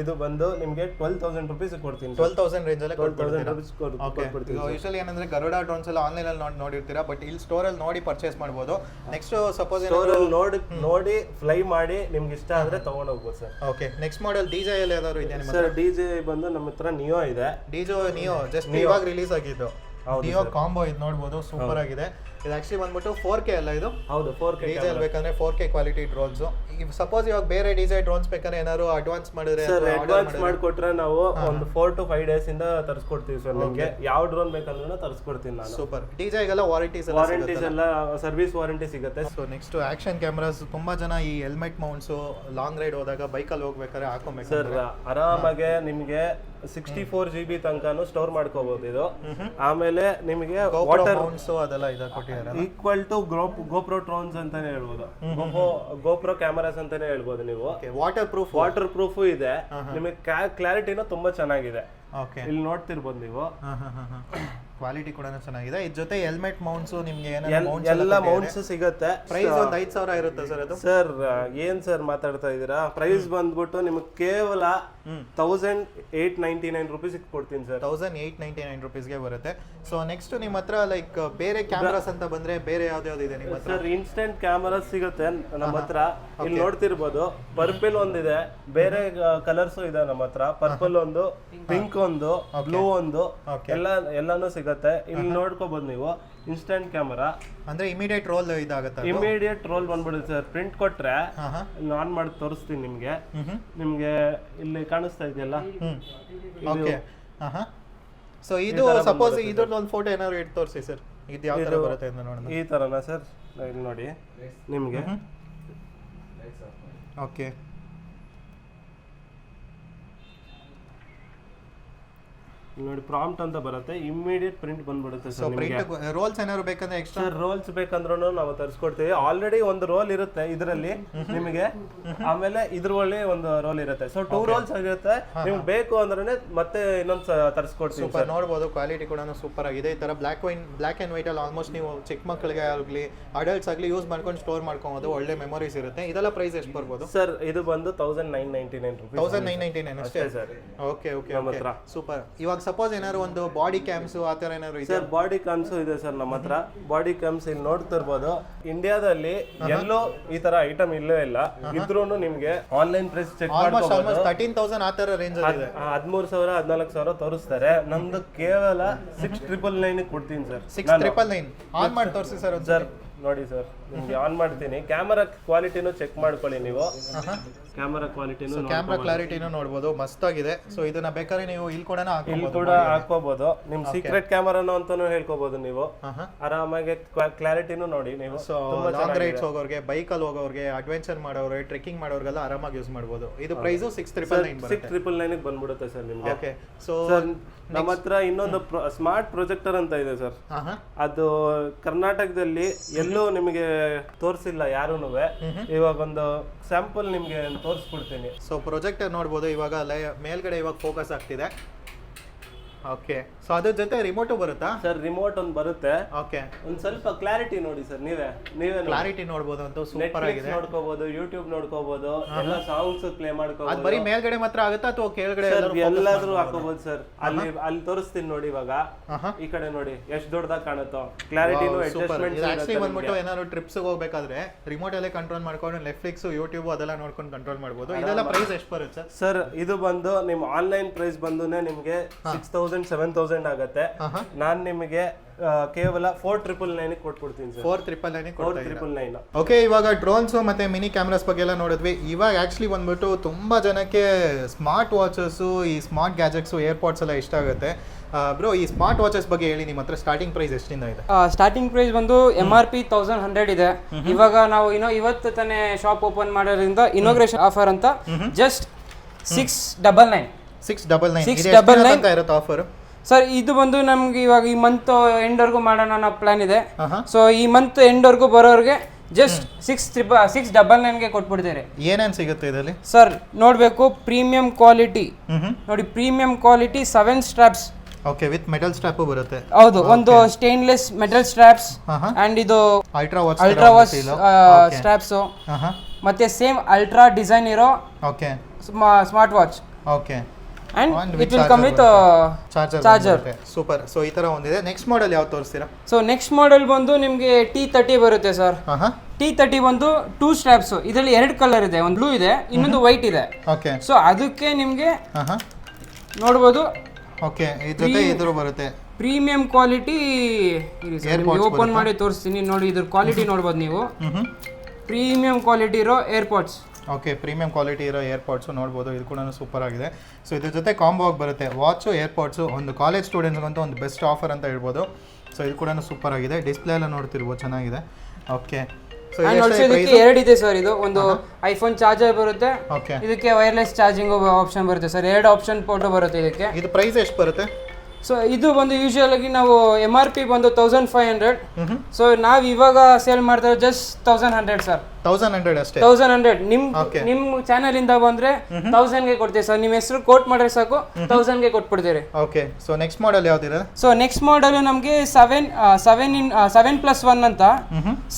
ಇದು ಬಂದು ನಿಮಗೆ ಟ್ವೆಲ್ ತೌಸಂಡ್ ರುಪೀಸ್ ಕೊಡ್ತೀನಿ. ಟ್ವೆಲ್ ತೌಸಂಡ್ ರೇಂಜ್ ಅಲ್ಲಿ ಟ್ವೆಲ್ ತೌಸಂಡ್ ರುಪೀಸ್ ಓಕೆ ಕೊಟ್ಬಿಡ್ತೀನಿ ಯೂಶಲಿ ಏನಂದ್ರೆ ಗರುಡ ಡ್ರೋನ್ಸ್ ಎಲ್ಲ ಆನ್ಲೈನ್ ಅಲ್ಲಿ ನೋಡಿ ನೋಡಿರ್ತೀರಾ ಬಟ್ ಇಲ್ಲಿ ಸ್ಟೋರ್ ಅಲ್ಲಿ ನೋಡಿ ಪರ್ಚೇಸ್ ಮಾಡ್ಬೋದು. ನೆಕ್ಸ್ಟ್ ಸಪೋಸ್ ಸ್ಟೋರಲ್ಲಿ ನೋಡಿ ನೋಡಿ ಫ್ಲೈ ಮಾಡಿ ನಿಮ್ಗೆ ಇಷ್ಟ ಆದ್ರೆ ತಗೊಂಡು ಹೋಗ್ಬೋದು sir. Okay next model DJ ಅಲ್ಲಿ ಯಾವ್ದಾದ್ರು ಇದೆ ನಿಮ್ಮ ಸರ್ ಡಿ ಜೆ ಬಂದು ನಮ್ಮ ಹತ್ರ ನಿಯೋ ಇದೆ. ಡಿಜೋ ನಿಯೋ ಜಸ್ಟ್ ಇವಾಗ ರಿಲೀಸ್ ಆಗಿದ್ದು. ನಿಯೋ ಕಾಂಬೋ ಇದು ನೋಡ್ಬೋದು ಸೂಪರ್ ಆಗಿದೆ. ಇದು ಆಕ್ಚುಲಿ ಬಂದ್ಬಿಟ್ಟು ಫೋರ್ ಕೆ ಅಲ್ಲ ಇದು? ಹೌದು ಫೋರ್ ಕೆ ಡಿಜೆ ಬೇಕಂದ್ರೆ ಫೋರ್ ಕೆ ಕ್ವಾಲಿಟಿ ಡ್ರೋನ್ಸ್ ಈಗ ಸಪೋಸ್ ಇವಾಗ ಬೇರೆ ಡಿಜೆ ಡ್ರೋನ್ಸ್ ಬೇಕಂದ್ರೆ ಏನಾದ್ರು ಅಡ್ವಾನ್ಸ್ ಮಾಡಿದ್ರೆ ಸರ್ ಅಡ್ವಾನ್ಸ್ ಮಾಡಿಕೊಟ್ರೆ ನಾವು ಒಂದು ಫೋರ್ ಟು ಫೈವ್ ಡೇಸ್ ಇಂದ ತರಿಸ್ಕೊಡ್ತೀವಿ ಸರ್ ನಿಮಗೆ. ಯಾವ ಡ್ರೋನ್ ಬೇಕಂದ್ರೂ ತರಿಸ್ಕೊಡ್ತೀನಿ ನಾನು. ಸೂಪರ್ ಡಿಜೆಗೆಲ್ಲ ವಾರಂಟೀಸ್ ಎಲ್ಲ ವಾರಂಟೀಸ್ ಎಲ್ಲ ಸರ್ವಿಸ್ ವಾರಂಟಿ ಸಿಗುತ್ತೆ. ಸೊ ನೆಕ್ಸ್ಟ್ ಆಕ್ಷನ್ ಕ್ಯಾಮ್ರಾಸ್ ತುಂಬಾ ಜನ ಈ ಹೆಲ್ಮೆಟ್ ಮೌಂಟ್ಸ್ ಲಾಂಗ್ ರೈಡ್ ಹೋದಾಗ ಬೈಕಲ್ಲಿ ಹೋಗ್ಬೇಕಾದ್ರೆ ಹಾಕೊಬೇಕು ಸರ್ ಆರಾಮಾಗೆ ನಿಮ್ಗೆ ಸಿಕ್ಸ್ಟಿ ಫೋರ್ ಜಿ ಬಿ ತನಕನು ಸ್ಟೋರ್ ಮಾಡ್ಕೋಬಹುದು ಇದು. ಆಮೇಲೆ ನಿಮಗೆ ವಾಟರ್ ಅದೆಲ್ಲ ಈಕ್ವಲ್ ಟು ಗ್ರೋಪ್ ಗೋಪ್ರೋ ಟ್ರೋನ್ಸ್ ಅಂತಾನೆ ಹೇಳ್ಬೋದು. ಗೋಪ್ರೋ ಕ್ಯಾಮರಾಸ್ ಅಂತಾನೆ ಹೇಳ್ಬೋದು ನೀವು. ವಾಟರ್ ಪ್ರೂಫ್ ವಾಟರ್ ಪ್ರೂಫು ಇದೆ ನಿಮಗೆ ಕ್ಲಾರಿಟಿನೂ ತುಂಬಾ ಚೆನ್ನಾಗಿದೆ. ಇಲ್ಲಿ ನೋಡ್ತಿರ್ಬೋದು ನೀವು. ಕ್ವಾಲಿಟಿ ಕೂಡ ಚೆನ್ನಾಗಿದೆ. ಇದ್ರ ಜೊತೆ ಹೆಲ್ಮೆಟ್ ಮೌಂಟ್ಸ್ ನಿಮ್ಗೆ ಎಲ್ಲ ಮೌಂಟ್ಸ್ ಸಿಗುತ್ತೆ. ಪ್ರೈಸ್ ಒಂದು ಐದು ಸಾವಿರ ಇರುತ್ತೆ ಸರ್ ಅದು. ಸರ್ ಏನ್ ಸರ್ ಮಾತಾಡ್ತಾ ಇದ್ದೀರಾ? ಪ್ರೈಸ್ ಬಂದ್ಬಿಟ್ಟು ನಿಮಗೆ ಕೇವಲ thousand eight ninety nine rupees ಕೊಡ್ತೀನಿ sir. Thousand eight ninety nine ರುಪೀಸ್ಗೆ ಬರುತ್ತೆ. ಸೊ ನೆಕ್ಸ್ಟ್ ನಿಮ್ಮ ಹತ್ರ ಲೈಕ್ ಬೇರೆ ಕ್ಯಾಮ್ರಾಸ್ ಅಂತ ಬಂದ್ರೆ ಬೇರೆ ಯಾವ್ದು ಯಾವ್ದು ಇದೆ ನಿಮ್ಮ ಸರ್ ಇನ್ಸ್ಟೆಂಟ್ ಕ್ಯಾಮರಾ ಸಿಗುತ್ತೆ ನಮ್ಮ ಹತ್ರ ಇಲ್ಲಿ ನೋಡ್ತಿರ್ಬೋದು. ಪರ್ಪಲ್ ಒಂದಿದೆ. ಬೇರೆ ಕಲರ್ಸ್ ಇದೆ ನಮ್ಮ ಹತ್ರ ಪರ್ಪಲ್ ಒಂದು. ಪಿಂಕ್ ಒಂದು ಬ್ಲೂ ಒಂದು ಎಲ್ಲ ಎಲ್ಲಾನು ಸಿಗುತ್ತೆ. ಇಲ್ಲಿ ನೋಡ್ಕೋಬಹುದು ನೀವು ಇನ್ಸ್ಟೆಂಟ್ ಕ್ಯಾಮರಾ ಅಂದ್ರೆ ಇಮಿಡಿಯೇಟ್ ರೋಲ್ ಇದಾಗುತ್ತೆ ಇಮಿಡಿಯೇಟ್ ರೋಲ್ ಬಂದ್ಬಿಡುತ್ತೆ ಸರ್. ಪ್ರಿಂಟ್ ಕೊಟ್ರೆ ಆನ್ ಮಾಡಿ ತೋರಿಸ್ತೀನಿ ನಿಮ್ಗೆ. ಹ್ಮ್ ನಿಮ್ಗೆ ಇಲ್ಲಿ ಕಾಣಿಸ್ತಾ ಇದೆಯಲ್ಲ? ಸೊ ಇದು ಸಪೋಸ್ ಇದ್ರದ್ದು ಒಂದು ಫೋಟೋ ಏನಾದ್ರು ಇಟ್ಟು ತೋರಿಸಿ ಸರ್. ಇದು ಯಾವ ತರ ಬರುತ್ತೆ ಅಂತ ನೋಡೋಣ. ಈ ತರನಾ ಸರ್? ಇಲ್ಲಿ ನೋಡಿ. ನಿಮ್ಗೆ. ಓಕೆ ನೋಡಿ ಪ್ರಾಂಪ್ಟ್ ಅಂತ ಬರುತ್ತೆ. ಇಮಿಡಿಯೇಟ್ ಪ್ರಿಂಟ್ ಬಂದ್ಬಿಡುತ್ತೆ ಸೊ ಸರ್ ನಿಮ್ಗೆ. ಪ್ರಿಂಟ್ ರೋಲ್ಸ್ ಏನಾದ್ರು ಬೇಕಂದ್ರೆ ಎಕ್ಸ್ಟ್ರಾ ಸರ್ ರೋಲ್ಸ್ ಬೇಕಂದ್ರೂ ನಾವು ತರಿಸ್ಕೊಡ್ತೀವಿ. ಆಲ್ರೆಡಿ ಒಂದು ರೋಲ್ ಇರುತ್ತೆ ಇದರಲ್ಲಿ ನಿಮಗೆ. ಆಮೇಲೆ ಇದ್ರಲ್ಲಿ ಒಂದು ರೋಲ್ ಇರುತ್ತೆ. ಸೊ ಟೂ ರೋಲ್ಸ್ ಆಗಿರುತ್ತೆ ನಿಮ್ಗೆ ಬೇಕು ಅಂದ್ರೆ ಮತ್ತೆ ಇನ್ನೊಂದು ತರಿಸ್ಕೊಡ್ತೀವಿ ಸೂಪರ್ ನೋಡ್ಬೋದು ಕ್ವಾಲಿಟಿ ಕೂಡ ಸೂಪರ್ ಆಗಿದೆ. ಈ ತರ black wine black and white ಅಲ್ಲಿ ಆಲ್ಮೋಸ್ಟ್ ನೀವು ಚಿಕ್ಕ ಮಕ್ಕಳಿಗೆ ಆಗಲಿ ಅಡಲ್ಟ್ಸ್ ಆಗಲಿ ಯೂಸ್ ಮಾಡ್ಕೊಂಡು ಸ್ಟೋರ್ ಮಾಡ್ಕೊಬೋದು. ಒಳ್ಳೆ ಮೆಮೊರೀಸ್ ಇರುತ್ತೆ. ಇದೆಲ್ಲ ಪ್ರೈಸ್ ಎಷ್ಟು ಬರ್ಬೋದು? ಸರ್ ಇದು ಬಂದು thousand nine ninety nine rupees thousand nine ninety nine ಅಷ್ಟೇ ಸರ್ ಓಕೆ ಓಕೆ ನಮ್ಮ ಹತ್ರ. ಸೂಪರ್ ಇವಾಗ ಸಪೋಸ್ ಏನಾದ್ರು ಒಂದು ಬಾಡಿ ಕ್ಯಾಮ್ಸ್ ಆ ಥರ ಏನಾದ್ರು ಇದೆ ಸರ್ ಬಾಡಿ ಕ್ಯಾಮ್ಸು ಇದೆ ಸರ್ ನಮ್ಮ ಹತ್ರ. ಬಾಡಿ ಕ್ಯಾಮ್ಸ್ ಇಲ್ಲಿ ನೋಡ್ತಿರ್ಬೋದು ಇಂಡಿಯಾದಲ್ಲಿ ಎಲ್ಲೂ ಈ ತರ ಐಟಮ್ ಇಲ್ಲೇ ಇಲ್ಲ. ಇದ್ರೂ ನಿಮ್ಗೆ online price check almost thirteen thousand ಆ ಥರ ರೇಂಜ್ ಇದೆ. ಹದಿಮೂರು ಸಾವಿರ ಹದಿನಾಲ್ಕು ಸಾವಿರ ತೋರಿಸ್ತಾರೆ. ನಮ್ದು ಕೇವಲ ಸಿಕ್ಸ್ ಟ್ರಿಪಲ್ ನೈನ್ ಕೊಡ್ತೀನಿ sir six triple nine on ಮಾಡಿ ತೋರಿಸಿ ಸರ್ ಸರ್ ನೋಡಿ ಸರ್ ನಿಮ್ಗೆ ಆನ್ ಮಾಡ್ತೀನಿ. ಕ್ಯಾಮರಾ ಕ್ವಾಲಿಟಿನೂ ಚೆಕ್ ಮಾಡ್ಕೊಳ್ಳಿ ನೀವು. ಕ್ಯಾಮರಾ ಕ್ವಾಲಿಟಿನೂ ಕ್ಯಾಮ್ರಾ ಕ್ಲಾರಿಟಿನೂ ನೋಡ್ಬೋದು. ಮಸ್ತಾಗಿದೆ. ಸೊ ಇದನ್ನ ಬೇಕಾದ್ರೆ ನೀವು ಇಲ್ಲಿ ಕೂಡ ಇಲ್ಲಿ ಕೂಡ ಹಾಕೋಬಹುದು ನಿಮ್ ಸೀಕ್ರೆಟ್ ಕ್ಯಾಮರಾನು ಅಂತಾನು ಹೇಳ್ಕೋಬಹುದು ನೀವು. ಆರಾಮಾಗಿ ಕ್ಲಾರಿಟಿನೂ ನೋಡಿ ನೀವು. ಸೊ ಲಾಂಗ್ ರೈಡ್ಸ್ ಹೋಗೋರಿಗೆ ಬೈಕಲ್ಲಿ ಹೋಗೋರಿಗೆ ಅಡ್ವೆಂಚರ್ ಮಾಡೋರು ಟ್ರೆಕ್ಕಿಂಗ್ ಮಾಡೋರಿಗೆಲ್ಲ ಆರಾಮಾಗಿ ಯೂಸ್ ಮಾಡ್ಬೋದು. ಇದು ಪ್ರೈಸು ಸಿಕ್ಸ್ ಟ್ರಿಪಲ್ ನೈನ್ ಬರುತ್ತೆ. ಸಿಕ್ಸ್ ಟ್ರಿಪಲ್ ನೈನ್ ಬಂದ್ಬಿಡುತ್ತೆ ಸರ್ ನಿಮ್ಗೆ. ಓಕೆ ಸೊ ನಮ್ಮ ಹತ್ರ ಇನ್ನೊಂದು ಸ್ಮಾರ್ಟ್ ಪ್ರೊಜೆಕ್ಟರ್ ಅಂತ ಇದೆ ಸರ್ ಅದು ಕರ್ನಾಟಕದಲ್ಲಿ ಎಲ್ಲೂ ನಿಮಗೆ ತೋರಿಸಿಲ್ಲ ಯಾರೂನು ಇವಾಗ ಒಂದು ಸ್ಯಾಂಪಲ್ ನಿಮ್ಗೆ ತೋರಿಸ್ಬಿಡ್ತೀನಿ. ಸೊ ಪ್ರೊಜೆಕ್ಟರ್ ನೋಡ್ಬೋದು ಇವಾಗ ಲೈ ಮೇಲ್ಗಡೆ ಇವಾಗ ಫೋಕಸ್ ಆಗ್ತಿದೆ. ಓಕೆ ಸೊ ಅದ್ರ ಜೊತೆ ರಿಮೋಟ್ ಬರುತ್ತಾ? ಸರ್ ರಿಮೋಟ್ ಒಂದು ಬರುತ್ತೆ. ಓಕೆ ಒಂದ್ ಸ್ವಲ್ಪ ಕ್ಲಾರಿಟಿ ನೋಡಿ ಸರ್ ನೀವೇ. ನೀವೇ ಕ್ಲಾರಿಟಿ ನೋಡಬಹುದು ಅಂತ ಸೂಪರ್ ಆಗಿದೆ. ನೋಡ್ಕೋಬಹುದು ಯೂಟ್ಯೂಬ್ ನೋಡ್ಕೋಬಹುದು ಎಲ್ಲ ಸಾಂಗ್ಸ್ ಪ್ಲೇ ಮಾಡ್ಕೋಬಹುದು ಬರೀ ಮೇಲ್ಗಡೆ ಮಾತ್ರ ಆಗುತ್ತಾ ಅಥವಾ ಕೆಳಗಡೆ ಎಲ್ಲಾದ್ರೂ ಹಾಕೋಬಹುದು ಸರ್ ಅಲ್ಲಿ ಅಲ್ಲಿ ತೋರಿಸ್ತೀನಿ ನೋಡಿ ಇವಾಗ. ಈ ಕಡೆ ನೋಡಿ ಎಷ್ಟು ದೊಡ್ಡದಾಗಿ ಕಾಣುತ್ತೋ. ಕ್ಲಾರಿಟಿನೂ ಅಡ್ಜಸ್ಟ್ಮೆಂಟ್ ಆಕ್ಚುಲಿ ಬಂದ್ಬಿಟ್ಟು ಏನಾದ್ರು ಟ್ರಿಪ್ಸ್ ಹೋಗ್ಬೇಕಾದ್ರೆ ರಿಮೋಟ್ ಅಲ್ಲೇ ಕಂಟ್ರೋಲ್ ಮಾಡ್ಕೊಂಡು ನೆಟ್ಫ್ಲಿಕ್ಸ್ ಯೂಟ್ಯೂಬ್ ಅದೆಲ್ಲ ನೋಡ್ಕೊಂಡು ಕಂಟ್ರೋಲ್ ಮಾಡ್ಬೋದು. ಇದೆಲ್ಲ ಪ್ರೈಸ್ ಎಷ್ಟು ಬರುತ್ತೆ? ಸರ್ ಸರ್ ಇದು ಬಂದು ನಿಮ್ಮ ಆನ್ಲೈನ್ ಪ್ರೈಸ್ ಬಂದುನೆ ನಿಮ್ಗೆ ಸಿಕ್ಸ್ ತೌಸಂಡ್ ಸೆವೆನ್ ತೌಸಂಡ್ ಆಗುತ್ತೆ. ನಾನು ನಾನ್ ನಿಮಗೆ ಕೇವಲ ಫೋರ್ ಟ್ರಿಪಲ್ ನೈನ್ ಕೊಟ್ಬಿಡ್ತೀನಿ sir. Four triple nine four triple nine okay ಇವಾಗ ಡ್ರೋನ್ಸ್ ಮತ್ತೆ ಮಿನಿ ಕ್ಯಾಮ್ರಾಸ್ ಬಗ್ಗೆ ಎಲ್ಲ ನೋಡಿದ್ವಿ. ಇವಾಗ ಆಕ್ಚುಲಿ ಬಂದ್ಬಿಟ್ಟು ತುಂಬಾ ಜನಕ್ಕೆ ಸ್ಮಾರ್ಟ್ ವಾಚಸ್ಸು ಈ ಸ್ಮಾರ್ಟ್ ಗ್ಯಾಜೆಟ್ಸು ಏರ್ಪಾಡ್ಸ್ ಎಲ್ಲ ಇಷ್ಟ ಆಗುತ್ತೆ. ಬ್ರೋ ಈ ಸ್ಮಾರ್ಟ್ ವಾಚಸ್ ಬಗ್ಗೆ ಹೇಳಿ ನಿಮ್ಮ ಹತ್ರ ಸ್ಟಾರ್ಟಿಂಗ್ ಪ್ರೈಸ್ ಎಷ್ಟಿಂದ ಇದೆ? ಸ್ಟಾರ್ಟಿಂಗ್ ಪ್ರೈಸ್ ಬಂದು M R P thousand hundred ಇದೆ. ಇವಾಗ ನಾವು ಇನ್ನೋ ಇವತ್ತು ತಾನೇ ಶಾಪ್ ಓಪನ್ ಮಾಡೋದ್ರಿಂದ ಇನೋಗ್ರೇಷನ್ ಆಫರ್ ಅಂತ just six double nine six double nine double nine. ಅಂತ ಇರುತ್ತೆ ಆಫರ್ ಸರ್ ಇದು ಬಂದು ನಮ್ಗೆ ಇವಾಗ ಈ ಮಂತ್ ಎಂಡ್ವರೆಗೂ ಮಾಡೋಣ ಅನ್ನೋ ಪ್ಲಾನ್ ಇದೆ. ಸೊ ಈ ಮಂತ್ ಎಂಡ್ವರೆಗೂ ಬರೋರಿಗೆ just six triple six double ನೈನ್ಗೆ ಕೊಟ್ಬಿಡ್ತೀರಿ ಏನೇನು ಸಿಗುತ್ತೆ ಇದರಲ್ಲಿ? ಸರ್ ನೋಡಬೇಕು ಪ್ರೀಮಿಯಂ ಕ್ವಾಲಿಟಿ ನೋಡಿ premium quality seven straps okay with metal strap ಬರುತ್ತೆ. ಹೌದು ಒಂದು ಸ್ಟೇನ್ಲೆಸ್ ಮೆಟಲ್ ಸ್ಟ್ರಾಪ್ಸ್. ಅಂಡ್ ಇದು ultra watch ultra watch straps ಮತ್ತೆ ಸೇಮ್ ಅಲ್ಟ್ರಾ ಡಿಸೈನ್ ಇರೋ okay smart watch okay and it will come with charger super so ಈ ತರ ಒಂದಿದೆ. Next model ಯಾವ್ದು ತೋರಿಸ್ತೀರಾ? ಸೊ ನೆಕ್ಸ್ಟ್ ಮಾಡೆಲ್ ಬಂದು ನಿಮಗೆ ಟಿ ತರ್ಟಿ ಬರುತ್ತೆ ಸರ್ ಟಿ ತರ್ಟಿ ಬಂದು ಟೂ ಸ್ಟ್ರಾಪ್ಸ್ ಇದರಲ್ಲಿ ಎರಡು ಕಲರ್ ಇದೆ. ಒಂದು ಬ್ಲೂ ಇದೆ ಇನ್ನೊಂದು ವೈಟ್ ಇದೆ. ಓಕೆ ಸೊ ಅದಕ್ಕೆ ನಿಮಗೆ ನೋಡ್ಬೋದು. ಓಕೆ ಇದ್ರ ಜೊತೆ ಇದ್ರ ಬರುತ್ತೆ. ಪ್ರೀಮಿಯಂ ಕ್ವಾಲಿಟಿ ಓಪನ್ ಮಾಡಿ ತೋರಿಸ್ತೀನಿ. ನೋಡಿ ಇದ್ರ ಕ್ವಾಲಿಟಿ ನೋಡ್ಬೋದು ನೀವು. ಪ್ರೀಮಿಯಂ ಕ್ವಾಲಿಟಿ ಇರೋ ಏರ್ಪಾಡ್ಸ್ ಓಕೆ ಪ್ರೀಮಿಯಂ ಕ್ವಾಲಿಟಿ ಇರೋ ಏರ್ಪಾಡ್ಸು ನೋಡ್ಬೋದು. ಇದು ಕೂಡ ಸೂಪರ್ ಆಗಿದೆ. ಸೊ ಇದ್ರ ಜೊತೆ ಕಾಂಬೋ ಆಗಿ ಬರುತ್ತೆ. ವಾಚು ಏರ್ಪಾಡ್ಸು ಒಂದು ಕಾಲೇಜ್ ಸ್ಟೂಡೆಂಟ್ಸ್ಗಂತೂ ಒಂದು ಬೆಸ್ಟ್ ಆಫರ್ ಅಂತ ಹೇಳ್ಬೋದು. ಸೊ ಇದು ಕೂಡ ಸೂಪರ್ ಆಗಿದೆ. ಡಿಸ್ಪ್ಲೇ ಎಲ್ಲ ನೋಡ್ತಿರ್ಬೋದು ಚೆನ್ನಾಗಿದೆ. ಓಕೆ ಎರಡು ಇದೆ ಸರ್ ಇದು. ಒಂದು ಐಫೋನ್ ಚಾರ್ಜರ್ ಬರುತ್ತೆ. ಓಕೆ ಇದಕ್ಕೆ ವೈರ್ಲೆಸ್ ಚಾರ್ಜಿಂಗ್ ಆಪ್ಷನ್ ಬರುತ್ತೆ ಸರ್ ಎರಡು ಆಪ್ಷನ್ ಫೋಟೋ ಬರುತ್ತೆ ಇದಕ್ಕೆ. ಇದು ಪ್ರೈಸ್ ಎಷ್ಟು ಬರುತ್ತೆ? ಸೊ ಇದು ಬಂದು ಯೂಶುವಲ್ ಆಗಿ ನಾವು ಎಂ ಆರ್ ಪಿ ಬಂದು ತೌಸಂಡ್ ಫೈವ್ ಹಂಡ್ರೆಡ್ ಸೊ ನಾವು ಇವಾಗ ಸೇಲ್ ಮಾಡ್ತಾ just thousand hundred sir thousand hundred ಅಷ್ಟೇ. ತೌಸಂಡ್ ಹಂಡ್ರೆಡ್ ನಿಮ್. ನಿಮ್ ಚಾನೆಲ್ ಇಂದ ಬಂದ್ರೆ ತೌಸಂಡ್ಗೆ ಕೊಡ್ತೀವಿ ಸರ್. ನಿಮ್ಮ ಹೆಸರು ಕೋಟ್ ಮಾಡ್ರೆ ಸಾಕು ತೌಸಂಡ್ಗೆ ಕೊಟ್ಬಿಡ್ತೀರಿ. ಓಕೆ ಸೊ ನೆಕ್ಸ್ಟ್ ಮಾಡೆಲ್ ಯಾವ್ದಿದೆ? ಸೊ ನೆಕ್ಸ್ಟ್ ಮಾಡೆಲ್ ನಮಗೆ seven seven in seven plus one ಅಂತ.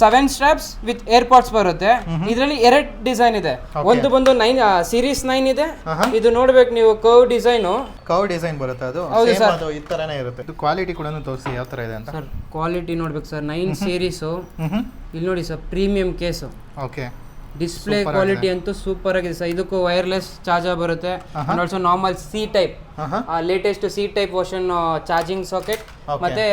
ಸೆವೆನ್ ಸ್ಟ್ರಾಪ್ಸ್ ವಿತ್ ಏರ್ಪಾಡ್ಸ್ ಬರುತ್ತೆ. ಇದರಲ್ಲಿ ಎರಡು ಡಿಸೈನ್ ಇದೆ. ಒಂದು ಬಂದು ನೈನ್ ಸೀರೀಸ್ ನೈನ್ ಇದೆ. ಇದು ನೋಡ್ಬೇಕು ನೀವು ಕರ್ವ್ ಡಿಸೈನು ಕವ್ ಡಿಸೈನ್ ಬರುತ್ತೆ ಅದು. ಹೌದು ಸರ್. ಅದು ಈ ತರನೇ ಇರುತ್ತೆ. ಇದು ಕ್ವಾಲಿಟಿ ಕೂಡ ತೋರಿಸಿ ಯಾವ ತರ ಇದೆ ಅಂತ. ಸರ್ ಕ್ವಾಲಿಟಿ ನೋಡ್ಬೇಕು ಸರ್. ನೈನ್ ಸೀರೀಸು ಇಲ್ಲಿ ನೋಡಿ sir premium case okay display quality ಅಂತೂ ಸೂಪರ್ ಆಗಿದೆ ಸರ್ ಇದಕ್ಕೂ ವೈರ್ಲೆಸ್ ಚಾರ್ಜರ್ ಬರುತ್ತೆ. Also normal C type latest C type version charging socket ಮತ್ತೆ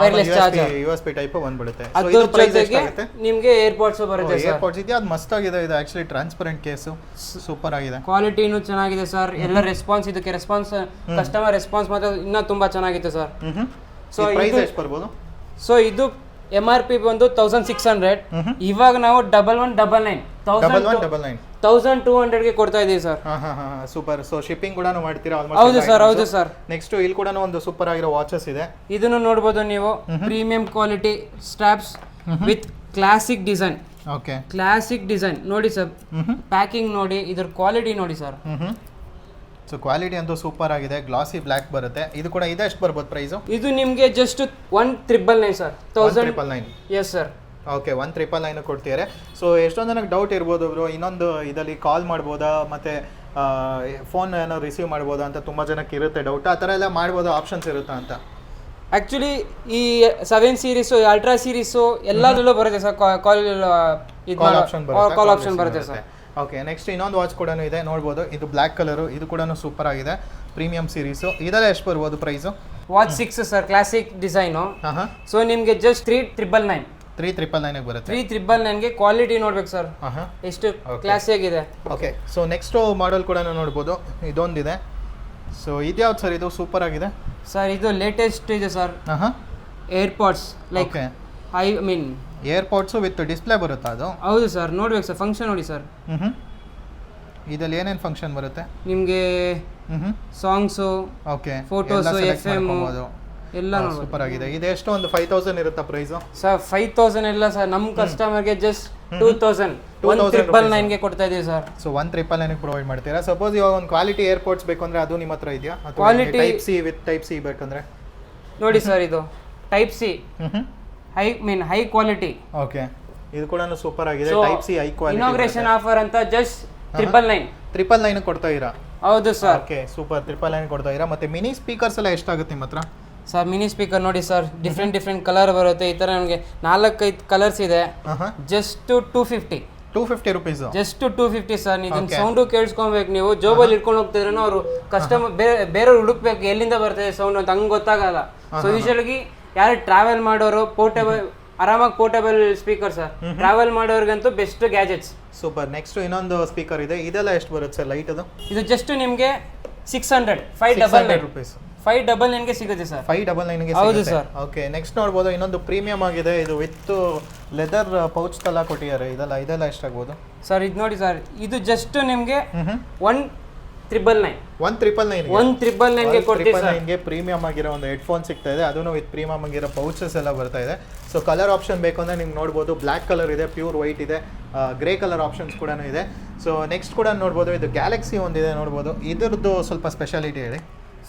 wireless charger U S P type ಬಂದ್ಬಿಡುತ್ತೆ. ಅದ್ರ ಜೊತೆಗೆ ನಿಮಗೆ ಏರ್ಪಾಡ್ಸ್ ಬರುತ್ತೆ ಸರ್ ಏರ್ಪಾಡ್ಸ್ ಇದೆ ಅದು ಮಸ್ತ್ ಆಗಿದೆ. ಇದು ಆಕ್ಚುಲಿ ಟ್ರಾನ್ಸ್ಪರೆಂಟ್ ಕೇಸು ಸೂಪರ್ ಆಗಿದೆ. ಕ್ವಾಲಿಟಿನೂ ಚೆನ್ನಾಗಿದೆ ಸರ್ ಎಲ್ಲ ರೆಸ್ಪಾನ್ಸ್ ಇದಕ್ಕೆ ರೆಸ್ಪಾನ್ಸ್ ಕಸ್ಟಮರ್ ರೆಸ್ಪಾನ್ಸ್ ಮಾತ್ರ ಇನ್ನೂ ತುಂಬಾ ಚೆನ್ನಾಗಿತ್ತು ಸರ್ ಸೊ ಪ್ರೈಸ್ ಎಷ್ಟು ಬರ್ಬೋದು? ಸೊ ಇದು ಎಂ ಆರ್ ಪಿ ಬಂದು ತೌಸಂಡ್ ಸಿಕ್ಸ್ ಹಂಡ್ರೆಡ್ ಇವಾಗ ನಾವು double one double nine double one thousand double nine thousand two ಹಂಡ್ರೆಡ್ಗೆ ಕೊಡ್ತಾ ಇದೀವಿ ಸರ್. ಹಾಂ ಹಾಂ ಹಾಂ ಸೂಪರ್ ಸೊ ಶಿಪ್ಪಿಂಗ್ ಕೂಡ ಮಾಡ್ತೀರಾ ಹೌದು ಸರ್ ಹೌದು ಸರ್. ನೆಕ್ಸ್ಟ್ ಇಲ್ಲಿ ಕೂಡ ಒಂದು ಸೂಪರ್ ಆಗಿರೋ ವಾಚಸ್ ಇದೆ. ಇದನ್ನು ನೋಡ್ಬೋದು ನೀವು. Premium quality straps with classic design okay classic design ನೋಡಿ ಸರ್. ಪ್ಯಾಕಿಂಗ್ ನೋಡಿ ಇದ್ರ ಕ್ವಾಲಿಟಿ ನೋಡಿ ಸರ್. ಸೊ ಕ್ವಾಲಿಟಿ ಅಂತೂ ಸೂಪರ್ ಆಗಿದೆ. ಗ್ಲಾಸಿ ಬ್ಲ್ಯಾಕ್ ಬರುತ್ತೆ. ಇದು ಕೂಡ ಇದೆ. ಎಷ್ಟು ಬರ್ಬೋದು ಪ್ರೈಸು ಇದು ನಿಮಗೆ just one triple nine sir thousand triple nine yes sir okay one triple nine ಕೊಡ್ತಿದ್ದಾರೆ ಸೊ ಎಷ್ಟೊಂದು ಜನಕ್ಕೆ ಡೌಟ್ ಇರ್ಬೋದು ಬ್ರೋ ಇನ್ನೊಂದು ಇದರಲ್ಲಿ ಕಾಲ್ ಮಾಡ್ಬೋದಾ? ಮತ್ತು ಫೋನ್ ಏನೋ ರಿಸೀವ್ ಮಾಡ್ಬೋದಾ ಅಂತ ತುಂಬ ಜನಕ್ಕೆ ಇರುತ್ತೆ ಡೌಟ್ ಆ ಥರ ಎಲ್ಲ ಮಾಡ್ಬೋದು ಆಪ್ಷನ್ಸ್ ಇರುತ್ತಾ ಅಂತ? ಆಕ್ಚುಲಿ ಈ ಸೆವೆನ್ ಸೀರೀಸು ಅಲ್ಟ್ರಾ ಸೀರೀಸು ಎಲ್ಲದರಲ್ಲೂ ಬರುತ್ತೆ ಸರ್ ಕಾಲ್ ಇದು ಕಾಲ್ ಆಪ್ಷನ್ ಬರುತ್ತೆ ಕಾಲ್ ಆಪ್ಷನ್ ಬರುತ್ತೆ ಸರ್ ಓಕೆ ನೆಕ್ಸ್ಟ್ ಇನ್ನೊಂದು ವಾಚ್ ಕೂಡ ಇದೆ ನೋಡ್ಬೋದು. ಇದು ಬ್ಲ್ಯಾಕ್ ಕಲರು ಇದು ಕೂಡ ಸೂಪರ್ ಆಗಿದೆ. ಪ್ರೀಮಿಯಂ ಸೀರೀಸು ಇದೆಲ್ಲ ಎಷ್ಟು ಬರ್ಬೋದು price watch six sir classic design so ನಿಮಗೆ just three triple nine three triple nine ಬರುತ್ತೆ. ತ್ರೀ ತ್ರಿಬಲ್ ನೈನ್ಗೆ ಕ್ವಾಲಿಟಿ ನೋಡ್ಬೇಕು ಸರ್ ಎಷ್ಟು ಕ್ಲಾಸಿ ಆಗಿದೆ. ಓಕೆ ಸೊ ನೆಕ್ಸ್ಟ್ ಮಾಡೆಲ್ ಕೂಡ ನೋಡ್ಬೋದು. ಇದೊಂದಿದೆ. ಸೊ ಇದ್ಯಾವ್ದು ಸರ್ ಇದು ಸೂಪರ್ ಆಗಿದೆ? ಸರ್ ಇದು ಲೇಟೆಸ್ಟ್ ಇದೆ sir AirPods like I mean AirPods with display ಬರುತ್ತಾ ಅದು? ಹೌದು ಸರ್ ನೋಡ್ಬೇಕು ಸರ್ ಫಂಕ್ಷನ್ ನೋಡಿ ಸರ್. ಹ್ಞೂ ಇದ್ರಲ್ಲಿ ಏನೇನು ಫಂಕ್ಷನ್ ಬರುತ್ತೆ? ನಿಮಗೆ ಹ್ಞೂ songs okay. Photos F M ಎಲ್ಲ ಸೂಪರ್ ಆಗಿದೆ ಇದು ಎಷ್ಟು ಒಂದು ಫೈವ್ ತೌಸಂಡ್ ಇರುತ್ತಾ ಪ್ರೈಸು ಸರ್ ಫೈವ್ ತೌಸಂಡ್ ಇಲ್ಲ ಸರ್. ನಮ್ಮ ಕಸ್ಟಮರ್ಗೆ just two thousand one 2000 triple ನೈನ್ಗೆ ಕೊಡ್ತಾ ಇದೀವಿ ಸರ್. ಸೊ ಒನ್ ಟ್ರಿಪಲ್ ನೈನ್ಗೆ ಪ್ರೊವೈಡ್ ಮಾಡ್ತೀರಾ? ಸಪೋಸ್ ಇವಾಗ ಒಂದು ಕ್ವಾಲಿಟಿ ಏರ್ಪೋರ್ಟ್ಸ್ ಬೇಕು ಅಂದರೆ ಅದು ನಿಮ್ಮ ಹತ್ರ ಇದೆಯಾ? Quality type C with type C ಬೇಕಂದ್ರೆ? ನೋಡಿ ಸರ್ ಇದು. Type C I mean high quality okay ಇದು ಕೂಡ ಸೂಪರ್ ಆಗಿದೆ. Type C high quality inauguration offer ಅಂತ just triple nine triple nine ಕೊಡ್ತಾ ಇರಾ? ಹೌದು sir okay super triple nine ಕೊಡ್ತಾ ಇರಾ. ಮತ್ತೆ ಮಿನಿ ಸ್ಪೀಕರ್ಸ್ ಎಲ್ಲ ಎಷ್ಟಾಗುತ್ತೆ ನಿಮ್ಮ ಹತ್ರ? ಸರ್ ಮಿನಿ ಸ್ಪೀಕರ್ ನೋಡಿ ಸರ್ ಡಿಫ್ರೆಂಟ್ ಡಿಫ್ರೆಂಟ್ ಕಲರ್ ಬರುತ್ತೆ. ಈ ಥರ ನಮಗೆ ನಾಲ್ಕೈದು ಕಲರ್ಸ್ ಇದೆ. Just two fifty two fifty rupees just two fifty sir ಇದನ್ನ. ಸೌಂಡು ಕೇಳಿಸ್ಕೊಬೇಕು ನೀವು. ಜೋಬಲ್ಲಿ ಇಟ್ಕೊಂಡು ಹೋಗ್ತಿದ್ರೇನೋ ಅವರು ಕಸ್ಟಮರ್ ಬೇರೆ ಬೇರೆಯವ್ರು ಹುಡುಕ್ಬೇಕು ಎಲ್ಲಿಂದ ಬರ್ತದೆ ಸೌಂಡ್ ಅಂತ ಹಂಗೆ ಗೊತ್ತಾಗಲ್ಲ. ಸೊ ಯೂಶಲಾಗಿ ಯಾರು ಟ್ರಾವೆಲ್ ಮಾಡೋರು ಪೋರ್ಟೇಬಲ್ ಆರಾಮಾಗಿ ಪೋರ್ಟೇಬಲ್ ಸ್ಪೀಕರ್ ಸರ್ ಟ್ರಾವೆಲ್ ಮಾಡೋರ್ಗಂತೂ ಬೆಸ್ಟ್ ಗ್ಯಾಜೆಟ್ಸ್ ಸೂಪರ್ ನೆಕ್ಸ್ಟ್ ಇನ್ನೊಂದು ಸ್ಪೀಕರ್ ಇದೆ. ಇದೆಲ್ಲ ಎಷ್ಟು ಬರುತ್ತೆ ಸರ್ ಲೈಟ್ ಅದು ಇದು ಜಸ್ಟ್ ನಿಮಗೆ six hundred five double nine rupees five double ನೈನ್ಗೆ ಸಿಗುತ್ತೆ ಸರ್ ಫೈವ್ ಡಬಲ್ ನೈನ್ಗೆ ಹೌದು ಸರ್. ಓಕೆ ನೆಕ್ಸ್ಟ್ ನೋಡ್ಬೋದು. ಇನ್ನೊಂದು ಪ್ರೀಮಿಯಂ ಆಗಿದೆ. ಇದು ವಿತ್ ಲೆದರ್ ಪೌಚ್ ತಲ ಕೊಟ್ಟಿದ್ದಾರೆ. ಇದೆಲ್ಲ ಇದೆಲ್ಲ ಎಷ್ಟಾಗ್ಬೋದು? ಸರ್ ಇದು ನೋಡಿ ಸರ್ ಇದು ಜಸ್ಟ್ ನಿಮಗೆ one triple nine one triple nine one triple ನೈನ್ಗೆ ಕೊಡ್ತೀವಿ ಸರ್ ನೈನ್ಗೆ ಪ್ರೀಮಿಯಂ ಆಗಿರೋ ಒಂದು ಹೆಡ್ಫೋನ್ ಸಿಗ್ತಾ ಇದೆ. ಅದನ್ನು ವಿತ್ ಪ್ರೀಮಿಯಂ ಆಗಿರೋ ಪೌಚಸ್ ಎಲ್ಲ ಬರ್ತಾ ಇದೆ. ಸೊ ಕಲರ್ ಆಪ್ಷನ್ ಬೇಕು ಅಂದರೆ ನಿಮ್ಗೆ ನೋಡ್ಬೋದು ಬ್ಲ್ಯಾಕ್ ಕಲರ್ ಇದೆ ಪ್ಯೂರ್ ವೈಟ್ ಇದೆ ಗ್ರೇ ಕಲರ್ ಆಪ್ಷನ್ಸ್ ಕೂಡ ಇದೆ. ಸೊ ನೆಕ್ಸ್ಟ್ ಕೂಡ ನೋಡ್ಬೋದು. ಇದು ಗ್ಯಾಲಕ್ಸಿ ಒಂದಿದೆ ನೋಡ್ಬೋದು. ಇದರದ್ದು ಸ್ವಲ್ಪ ಸ್ಪೆಷಾಲಿಟಿ ಹೇಳಿ.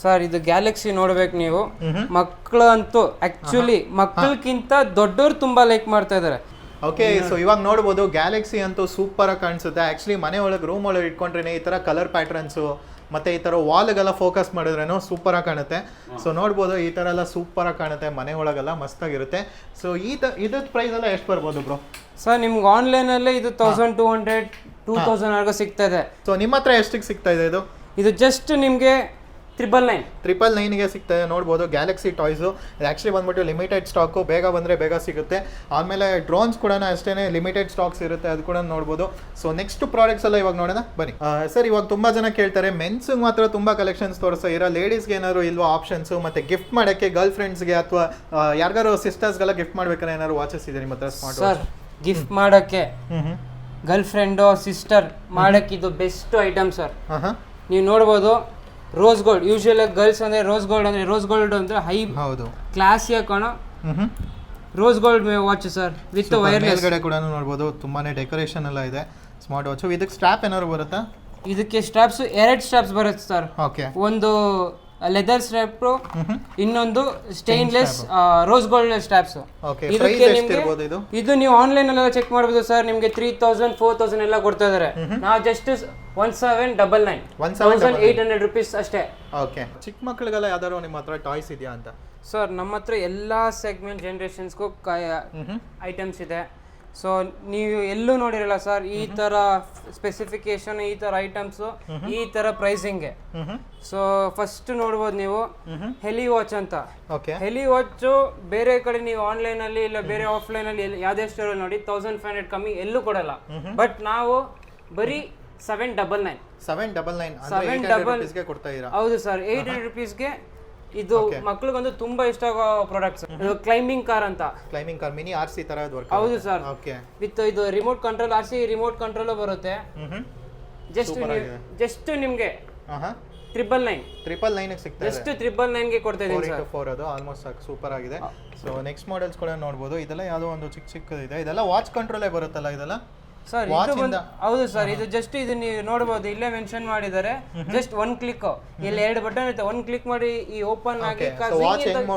ಸರ್ ಇದು ಗ್ಯಾಲಕ್ಸಿ ನೋಡ್ಬೇಕು ನೀವು. ಮಕ್ಕಳಂತೂ ಆಕ್ಚುಲಿ ಮಕ್ಕಳಕ್ಕಿಂತ ದೊಡ್ಡವ್ರು ತುಂಬಾ ಲೈಕ್ ಮಾಡ್ತಾ ಇದಾರೆ ಓಕೆ ಸೊ ಇವಾಗ ನೋಡ್ಬೋದು ಗ್ಯಾಲಕ್ಸಿ ಅಂತೂ ಸೂಪರ್ ಆಗಿ ಕಾಣಿಸುತ್ತೆ. ಆಕ್ಚುಲಿ ಮನೆ ಒಳಗೆ ರೂಮ್ ಒಳಗೆ ಇಟ್ಕೊಂಡ್ರೆ ಈ ಥರ ಕಲರ್ ಪ್ಯಾಟ್ರನ್ಸು ಮತ್ತೆ ಈ ಥರ ವಾಲ್ಗೆಲ್ಲ ಫೋಕಸ್ ಮಾಡಿದ್ರೇನು ಸೂಪರಾಗಿ ಕಾಣುತ್ತೆ. ಸೊ ನೋಡ್ಬೋದು ಈ ಥರ ಎಲ್ಲ ಸೂಪರಾಗಿ ಕಾಣುತ್ತೆ. ಮನೆ ಒಳಗೆಲ್ಲ ಮಸ್ತಾಗಿರುತ್ತೆ. ಸೊ ಈ ತ ಇದ್ರದ್ದು ಪ್ರೈಸ್ ಎಲ್ಲ ಎಷ್ಟು ಬರ್ಬೋದು ಬ್ರೋ ಸರ್ ನಿಮ್ಗೆ ಆನ್ಲೈನಲ್ಲೇ ಇದು thousand two hundred two thousand ವರೆಗೂ ಸಿಗ್ತಾ ಇದೆ. ಸೊ ನಿಮ್ಮ ಹತ್ರ ಎಷ್ಟಕ್ಕೆ ಸಿಗ್ತಾ ಇದೆ ಇದು? ಇದು ಜಸ್ಟ್ ನಿಮಗೆ ತ್ರಿಬಲ್ ನೈನ್ ಟ್ರಿಪಲ್ ನೈನ್ಗೆ ಸಿಗ್ತದೆ ನೋಡ್ಬೋದು ಗ್ಯಾಲಕ್ಸಿ ಟಾಯ್ಸು ಇದು ಆ್ಯಕ್ಚುಲಿ ಬಂದ್ಬಿಟ್ಟು ಲಿಮಿಟೆಡ್ ಸ್ಟಾಕು ಬೇಗ ಬಂದರೆ ಬೇಗ ಸಿಗುತ್ತೆ. ಆಮೇಲೆ ಡ್ರೋನ್ಸ್ ಕೂಡ ಅಷ್ಟೇ ಲಿಮಿಟೆಡ್ ಸ್ಟಾಕ್ಸ್ ಇರುತ್ತೆ. ಅದು ಕೂಡ ನೋಡ್ಬೋದು. ಸೊ ನೆಕ್ಸ್ಟ್ ಪ್ರಾಡಕ್ಟ್ಸ್ ಎಲ್ಲ ಇವಾಗ ನೋಡೋಣ. ಬನ್ನಿ. ಸರ್ ಇವಾಗ ತುಂಬ ಜನ ಕೇಳ್ತಾರೆ ಮೆನ್ಸ್ಗೆ ಮಾತ್ರ ತುಂಬ ಕಲೆಕ್ಷನ್ಸ್ ತೋರಿಸ್ತಾ ಇರೋ ಲೇಡೀಸ್ಗೆ ಏನಾದ್ರು ಇಲ್ವಾ ಆಪ್ಷನ್ಸು ಮತ್ತು ಗಿಫ್ಟ್ ಮಾಡೋಕ್ಕೆ ಗರ್ಲ್ ಫ್ರೆಂಡ್ಸ್ಗೆ ಅಥವಾ ಯಾರಿಗಾರು ಸಿಸ್ಟರ್ಸ್ಗೆಲ್ಲ ಗಿಫ್ಟ್ ಮಾಡ್ಬೇಕಾದ್ರೆ ಏನಾದ್ರು ವಾಚಸ್ ಇದೆ ನಿಮ್ಮ ಹತ್ರ ಸ್ಮಾರ್ಟ್ ಸರ್ ಗಿಫ್ಟ್ ಮಾಡೋಕ್ಕೆ ಗರ್ಲ್ ಫ್ರೆಂಡು ಸಿಸ್ಟರ್ ಮಾಡೋಕ್ಕಿದ್ದು ಬೆಸ್ಟ್ ಐಟಮ್ ಸರ್ ನೀವು ನೋಡ್ಬೋದು ರೋಸ್ ಗೋಲ್ಡ್ ಯೂಶುವಲ್ ಗರ್ಲ್ಸ್ ಅಂದರೆ ರೋಸ್ ಗೋಲ್ಡ್ ಅಂದರೆ ರೋಸ್ ಗೋಲ್ಡ್ ಅಂದರೆ ಹೈ ಹೌದು. ಕ್ಲಾಸಿಯಾಗಿ ಕಾಣೋ rose gold watch sir with wireless ಕಡೆ ಕೂಡ ನೋಡ್ಬೋದು ತುಂಬಾನೇ ಡೆಕೋರೇಷನ್ ಎಲ್ಲ ಇದೆ. ಸ್ಮಾರ್ಟ್ ವಾಚ್ ಇದಕ್ಕೆ ಸ್ಟ್ರಾಪ್ ಏನಾದ್ರು ಬರುತ್ತಾ? ಇದಕ್ಕೆ ಸ್ಟ್ರಾಪ್ಸ್ ಎರಡು ಸ್ಟ್ರಾಪ್ಸ್ ಬರುತ್ತೆ ಸರ್ ಓಕೆ ಒಂದು ಲೆದರ್ ಸ್ಟ್ರಾಪ್ ಇನ್ನೊಂದು ಸ್ಟೈನ್ಲೆಸ್ ರೋಸ್ ಗೋಲ್ಡ್ ಸ್ಟ್ರಾಪ್ಸ್ ಇದಕ್ಕೆ ನಿಮ್ಗೆ- ಇದು? ನೀವು ಆನ್ಲೈನ್ ಅಲ್ಲೆಲ್ಲ ಚೆಕ್ ಮಾಡ್ಬೋದು ಸರ್ ನಿಮ್ಗೆ ತ್ರೀ ತೌಸಂಡ್ ಫೋರ್ ತೌಸಂಡ್ ಎಲ್ಲ ಕೊಡ್ತಾ ಇದಾರೆ. ನಾವು just one seven double nine one thousand eight hundred rupees ಅಷ್ಟೇ. ಓಕೆ ಚಿಕ್ಕ ಮಕ್ಕಳಿಗೆಲ್ಲ ಯಾವ್ದಾದ್ರು ನಿಮ್ಮ ಹತ್ರ ಟಾಯ್ಸ್ ಇದೆಯಾ ಅಂತ? ಸರ್ ನಮ್ಮ ಹತ್ರ ಎಲ್ಲ ಸೆಗ್ಮೆಂಟ್ ಜನರೇಷನ್ಸ್ಗೂ ಐಟಮ್ಸ್ ಇದೆ. ಸೊ ನೀವು ಎಲ್ಲೂ ನೋಡಿರಲ್ಲ ಸರ್ ಈ ತರ ಸ್ಪೆಸಿಫಿಕೇಶನ್ ಈ ತರ ಐಟಮ್ಸ್ ಈ ತರ ಪ್ರೈಸಿಂಗ್ಗೆ ಸೊ ಫಸ್ಟ್ ನೋಡ್ಬೋದು ನೀವು ಹೆಲಿ ವಾಚ್ ಅಂತ. ಓಕೆ ಹೆಲಿ ವಾಚ್ ಬೇರೆ ಕಡೆ ನೀವು ಆನ್ಲೈನ್ ಅಲ್ಲಿ ಇಲ್ಲ ಬೇರೆ ಆಫ್ಲೈನ್ ಅಲ್ಲಿ ಯಾವ್ದೇ ಸ್ಟೋರ್ ನೋಡಿ ತೌಸಂಡ್ ಫೈವ್ ಹಂಡ್ರೆಡ್ ಕಮ್ಮಿ ಎಲ್ಲೂ ಕೊಡಲ್ಲ. ಬಟ್ ನಾವು ಬರೀ seven double nine seven double nine seven ಕೊಡ್ತಾ ಇದ್ದೀರಾ? ಹೌದು ಸರ್ ಏಟ್ ಹಂಡ್ರೆಡ್ ರುಪೀಸ್ಗೆ ಇದು ಮಕ್ಳಿಗಂತೂ ತುಂಬಾ ಇಷ್ಟ ಆಗೋ ಪ್ರಾಡಕ್ಟ್ಸ್ ಇದು ಕ್ಲೈಂಬಿಂಗ್ ಕಾರ್ ಅಂತ. Climbing car mini R C ತರ ವರ್ಕ್ ಹೌದು ಸರ್ ಓಕೆ ವಿತ್ ಇದು remote control R C remote control ಬರುತ್ತೆ. ಜಸ್ಟ್ ಜಸ್ಟ್ ನಿಮ್ಗೆ ಟ್ರಿಪಲ್ ನೈನ್ ಟ್ರಿಪಲ್ ನೈನ್ ಸಿಗ್ತದೆ ಜಸ್ಟ್ ತ್ರಿಬಲ್ ನೈನ್ಗೆ ಕೊಡ್ತಾ ಇದ್ದೀನಿ ಸರ್ ಫೋರ್ ಅದು ಆಲ್ಮೋಸ್ಟ್ ಸೂಪರ್ ಆಗಿದೆ. ಸೊ ನೆಕ್ಸ್ಟ್ ಮಾಡೆಲ್ಸ್ ಕೂಡ ನೋಡ್ಬೋದು. ಇದೆಲ್ಲ ಯಾವುದೋ ಒಂದು ಚಿಕ್ಕ ಚಿಕ್ಕದಿದೆ. ಇದೆಲ್ಲ ವಾಚ್ ಕಂಟ್ರೋಲೇ ಬರುತ್ತಲ್ಲ ಇದೆಲ್ಲ? ಸರ್ ಇದು ಬಂದು ಹೌದು ಸರ್ ಇದು ಜಸ್ಟ್ ಇದು ನೀವು ನೋಡಬಹುದು ಇಲ್ಲೇ ಮೆನ್ಷನ್ ಮಾಡಿದ್ದಾರೆ. ಜಸ್ಟ್ ಒನ್ ಕ್ಲಿಕ್ ಇಲ್ಲಿ ಎರಡು ಬಟನ್ ಇರುತ್ತೆ. ಒನ್ ಕ್ಲಿಕ್ ಮಾಡಿ ಈ ಓಪನ್ ಆಗಿ ವಾಚ್ ಹೆಂಗ್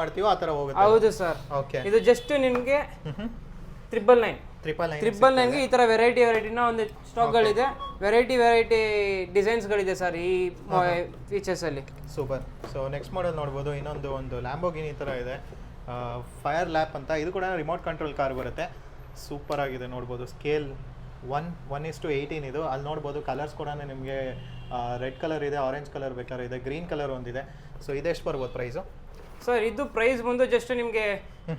ಮಾಡ್ತೀವೋ ಆ ಥರ ಹೋಗುತ್ತೆ. ಹೌದು ಸರ್ ಓಕೆ ಇದು ಜಸ್ಟ್ ನಿಮಗೆ triple nine triple nine triple ನೈನ್ಗೆ ಈ ತರ ವೆರೈಟಿ ವೆರೈಟಿನ ಒಂದು ಸ್ಟಾಕ್ಗಳಿದೆ ವೆರೈಟಿ ವೆರೈಟಿ ಡಿಸೈನ್ಸ್ಗಳಿದೆ ಸರ್ ಈ ಫೀಚರ್ಸ್ ಅಲ್ಲಿ. ಸೂಪರ್ ಸೊ ನೆಕ್ಸ್ಟ್ ಮಾಡೆಲ್ ನೋಡ್ಬೋದು. ಇನ್ನೊಂದು ಒಂದು ಲ್ಯಾಂಬೋಗಿನಿ ತರ ಇದೆ. ಫೈರ್ ಲ್ಯಾಪ್ ಅಂತ. ಇದು ಕೂಡ ರಿಮೋಟ್ ಕಂಟ್ರೋಲ್ ಕಾರ್ ಬರುತ್ತೆ. ಸೂಪರ್ ಆಗಿದೆ ನೋಡ್ಬೋದು. Scale one one is to eighteen ಇದು. ಅಲ್ಲಿ ನೋಡ್ಬೋದು ಕಲರ್ಸ್ ಕೂಡ ನಿಮಗೆ ರೆಡ್ ಕಲರ್ ಇದೆ ಆರೆಂಜ್ ಕಲರ್ ಬೇಕಾದ್ರೆ ಇದೆ ಗ್ರೀನ್ ಕಲರ್ ಒಂದಿದೆ. ಸೊ ಇದೆಷ್ಟು ಬರ್ಬೋದು ಪ್ರೈಸು? ಸರ್ ಇದು ಪ್ರೈಸ್ ಬಂದು ಜಸ್ಟ್ ನಿಮಗೆ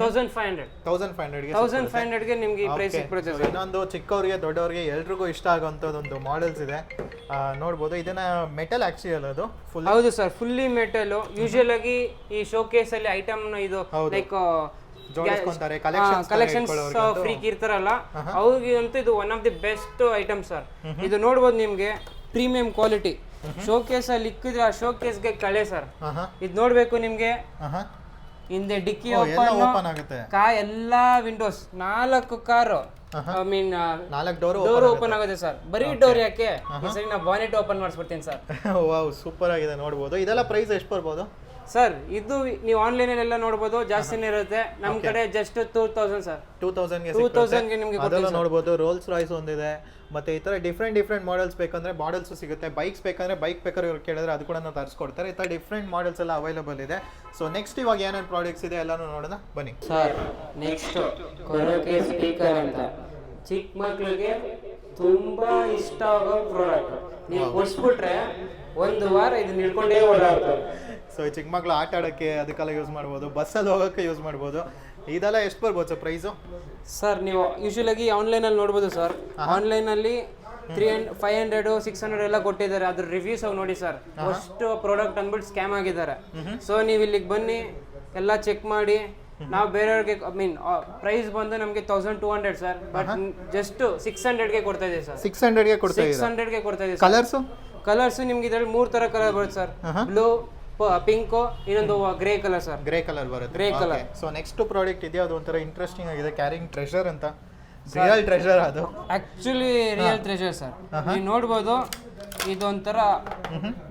thousand five hundred thousand five ಹಂಡ್ರೆಡ್ಗೆ thousand five ಹಂಡ್ರೆಡ್ಗೆ ನಿಮಗೆ ಈ ಪ್ರೈಸ್ ಸಿಕ್ಬಿಡುತ್ತೆ ಸರ್. ಇನ್ನೊಂದು ಚಿಕ್ಕವರಿಗೆ ದೊಡ್ಡವರಿಗೆ ಎಲ್ರಿಗೂ ಇಷ್ಟ ಆಗುವಂಥದ್ದೊಂದು ಮಾಡೆಲ್ಸ್ ಇದೆ. ನೋಡ್ಬೋದು ಇದನ್ನ ಮೆಟಲ್ ಆಕ್ಚುಯಲ್ ಅದು ಫುಲ್ ಹೌದು ಸರ್ ಫುಲ್ಲಿ ಮೆಟಲ್ ಯೂಶುವಲ್ ಆಗಿ ಈ ಶೋಕೇಸ್ ಅಲ್ಲಿ ಐಟಮ್ ಇದು ಲೈಕ್ ಜೋಡಿಸ್ಕೊಂತಾರೆ ಕಲೆಕ್ಷನ್ಸ್ ಫ್ರೀಕ್ ಇರ್ತಾರಲ್ಲ ಅವ್ರಿಗೆ ಅಂತೂ ಇದು one of the best item sir ಇದು ನೋಡ್ಬೋದು ನಿಮ್ಗೆ ಪ್ರೀಮಿಯಂ ಕ್ವಾಲಿಟಿ ಶೋಕೇಸ್ ಅಲ್ಲಿ ಇಕ್ಕಿದ್ರೆ ಆ ಶೋಕೇಸ್ಗೆ ಕಳೆ ಸರ್ ಇದು ನೋಡ್ಬೇಕು ನಿಮ್ಗೆ. ಹಿಂದೆ ಡಿಕ್ಕಿ ಓಪನ್ ಓಪನ್ ಆಗುತ್ತೆ. ಕಾ ಎಲ್ಲಾ ವಿಂಡೋಸ್ ನಾಲ್ಕು ಕಾರು ಐ ಮೀನ್ ನಾಲ್ಕು ಡೋರ್ ಡೋರ್ ಓಪನ್ ಆಗುತ್ತೆ. ಸರ್ ಬರೀ ಡೋರ್ ಯಾಕೆ? ಈ ಸರಿ ನಾ ಬಾನೆಟ್ ಓಪನ್ ಮಾಡಿಸ್ಬಿಡ್ತೀನಿ ಸರ್ ವಾವ್ ಸೂಪರ್ ಆಗಿದೆ ನೋಡ್ಬೋದು. ಇದೆಲ್ಲ ಪ್ರೈಸ್ ಎಷ್ಟು ಬರ್ಬೋದು? ಸರ್ ಇದು ನೀವು ಆನ್ಲೈನ್ ಎಲ್ಲ ನೋಡ್ಬೋದು ಜಾಸ್ತಿನೇ ಇರುತ್ತೆ. ನಮ್ ಕಡೆ just two thousand sir. Two ತೌಸಂಡ್ಗೆ two ತೌಸಂಡ್ಗೆ ನಿಮಗೆ ಅದೆಲ್ಲ ನೋಡ್ಬೋದು ರೋಲ್ಸ್ ರಾಯ್ಸ್ ಒಂದಿದೆ ಮತ್ತೆ ಈ ಥರ ಡಿಫ್ರೆಂಟ್ ಡಿಫ್ರೆಂಟ್ ಮಾಡೆಲ್ಸ್ ಬೇಕಂದ್ರೆ ಮಾಡೆಲ್ಸ್ ಸಿಗುತ್ತೆ. ಬೈಕ್ಸ್ ಬೇಕಂದ್ರೆ ಬೈಕ್ ಬೇಕಾದ್ರೆ ಇವ್ರು ಕೇಳಿದ್ರೆ ಅದು ಕೂಡ ನಾವು ತರಿಸ್ಕೊಡ್ತಾರೆ. ಈ ಥರ ಡಿಫ್ರೆಂಟ್ ಮಾಡೆಲ್ಸ್ ಎಲ್ಲ ಅವೈಲೇಬಲ್ ಇದೆ. ಸೊ ನೆಕ್ಸ್ಟ್ ಇವಾಗ ಏನೇನು ಪ್ರಾಡಕ್ಟ್ಸ್ ಇದೆ ಎಲ್ಲಾನು ನೋಡೋಣ ಬನ್ನಿ. ಸರ್ ನೆಕ್ಸ್ಟ್ ಕೊರೋಕೆ ಸ್ಪೀಕರ್ ಅಂತ. ಚಿಕ್ಕ ಮಕ್ಕಳಿಗೆ ತುಂಬಾ ಇಷ್ಟ ಆಗೋ ಪ್ರಾಡಕ್ಟ್ ನೀವು ಕೊಡ್ಸ್ಬಿಟ್ರೆ ಒಂದು ವಾರ ಇದನ್ನ ಹಿಡ್ಕೊಂಡೇ ಓಡಾಡ್ತಾರೆ. ಸೊ ಈ ಚಿಕ್ಕ ಮಕ್ಳು ಆಟ ಆಡೋಕ್ಕೆ ಅದಕ್ಕೆಲ್ಲ ಯೂಸ್ ಮಾಡ್ಬೋದು ಬಸ್ಸಲ್ಲಿ ಹೋಗೋಕ್ಕೆ ಯೂಸ್ ಮಾಡ್ಬೋದು. ಇದೆಲ್ಲ ಎಷ್ಟು ಬರ್ಬೋದು ಸರ್ ಪ್ರೈಸು ಸರ್ ನೀವು ಯೂಶುವಲ್ ಆನ್ಲೈನಲ್ಲಿ ನೋಡ್ಬೋದು ಸರ್. ಆನ್ಲೈನಲ್ಲಿ three hundred five hundred six hundred ಎಲ್ಲ ಕೊಟ್ಟಿದ್ದಾರೆ. ಅದ್ರ ರಿವ್ಯೂಸ್ ಅವು ನೋಡಿ ಸರ್. ಅಷ್ಟು ಪ್ರಾಡಕ್ಟ್ ಅಂದ್ಬಿಟ್ಟು ಸ್ಕ್ಯಾಮ್ ಆಗಿದ್ದಾರೆ. ಸೊ ನೀವು ಇಲ್ಲಿಗೆ ಬನ್ನಿ ಎಲ್ಲ ಚೆಕ್ ಮಾಡಿ. ನಾವು ಬೇರೆಯವ್ರಿಗೆ ಐ ಮೀನ್ ಪ್ರೈಸ್ ಬಂದು ನಮಗೆ thousand two hundred sir. But just six ಹಂಡ್ರೆಡ್ಗೆ ಕೊಡ್ತಾ ಇದೆ ಸರ್. ಸಿಕ್ಸ್ ಹಂಡ್ರೆಡ್ಗೆ ಕೊಡ್ತಾ ಸಿಕ್ಸ್ ಹಂಡ್ರೆಡ್ಗೆ ಕೊಡ್ತಾ ಇದೆ ಕಲರ್ಸು ಕಲರ್ಸ್ ನಿಮ್ಗೆ ಇದರಲ್ಲಿ ಮೂರು ತರ ಕಲರ್ ಬರುತ್ತೆ ಸರ್. ಬ್ಲೂ ಪಿಂಕ್ ಇನ್ನೊಂದು grey colour sir. Grey colour ಬರುತ್ತೆ. Grey colour. So next product ಇದೆ ಅದು ಒಂಥರ ಇಂಟ್ರೆಸ್ಟಿಂಗ್ ಆಗಿದೆ ಕ್ಯಾರಿಂಗ್ ಟ್ರೆಷರ್ ಅಂತ. ರಿಯಲ್ ಟ್ರೆಷರ್ ಅದು. Actually real treasure sir. ನೀವು ನೋಡ್ಬೋದು ಇದೊಂಥರ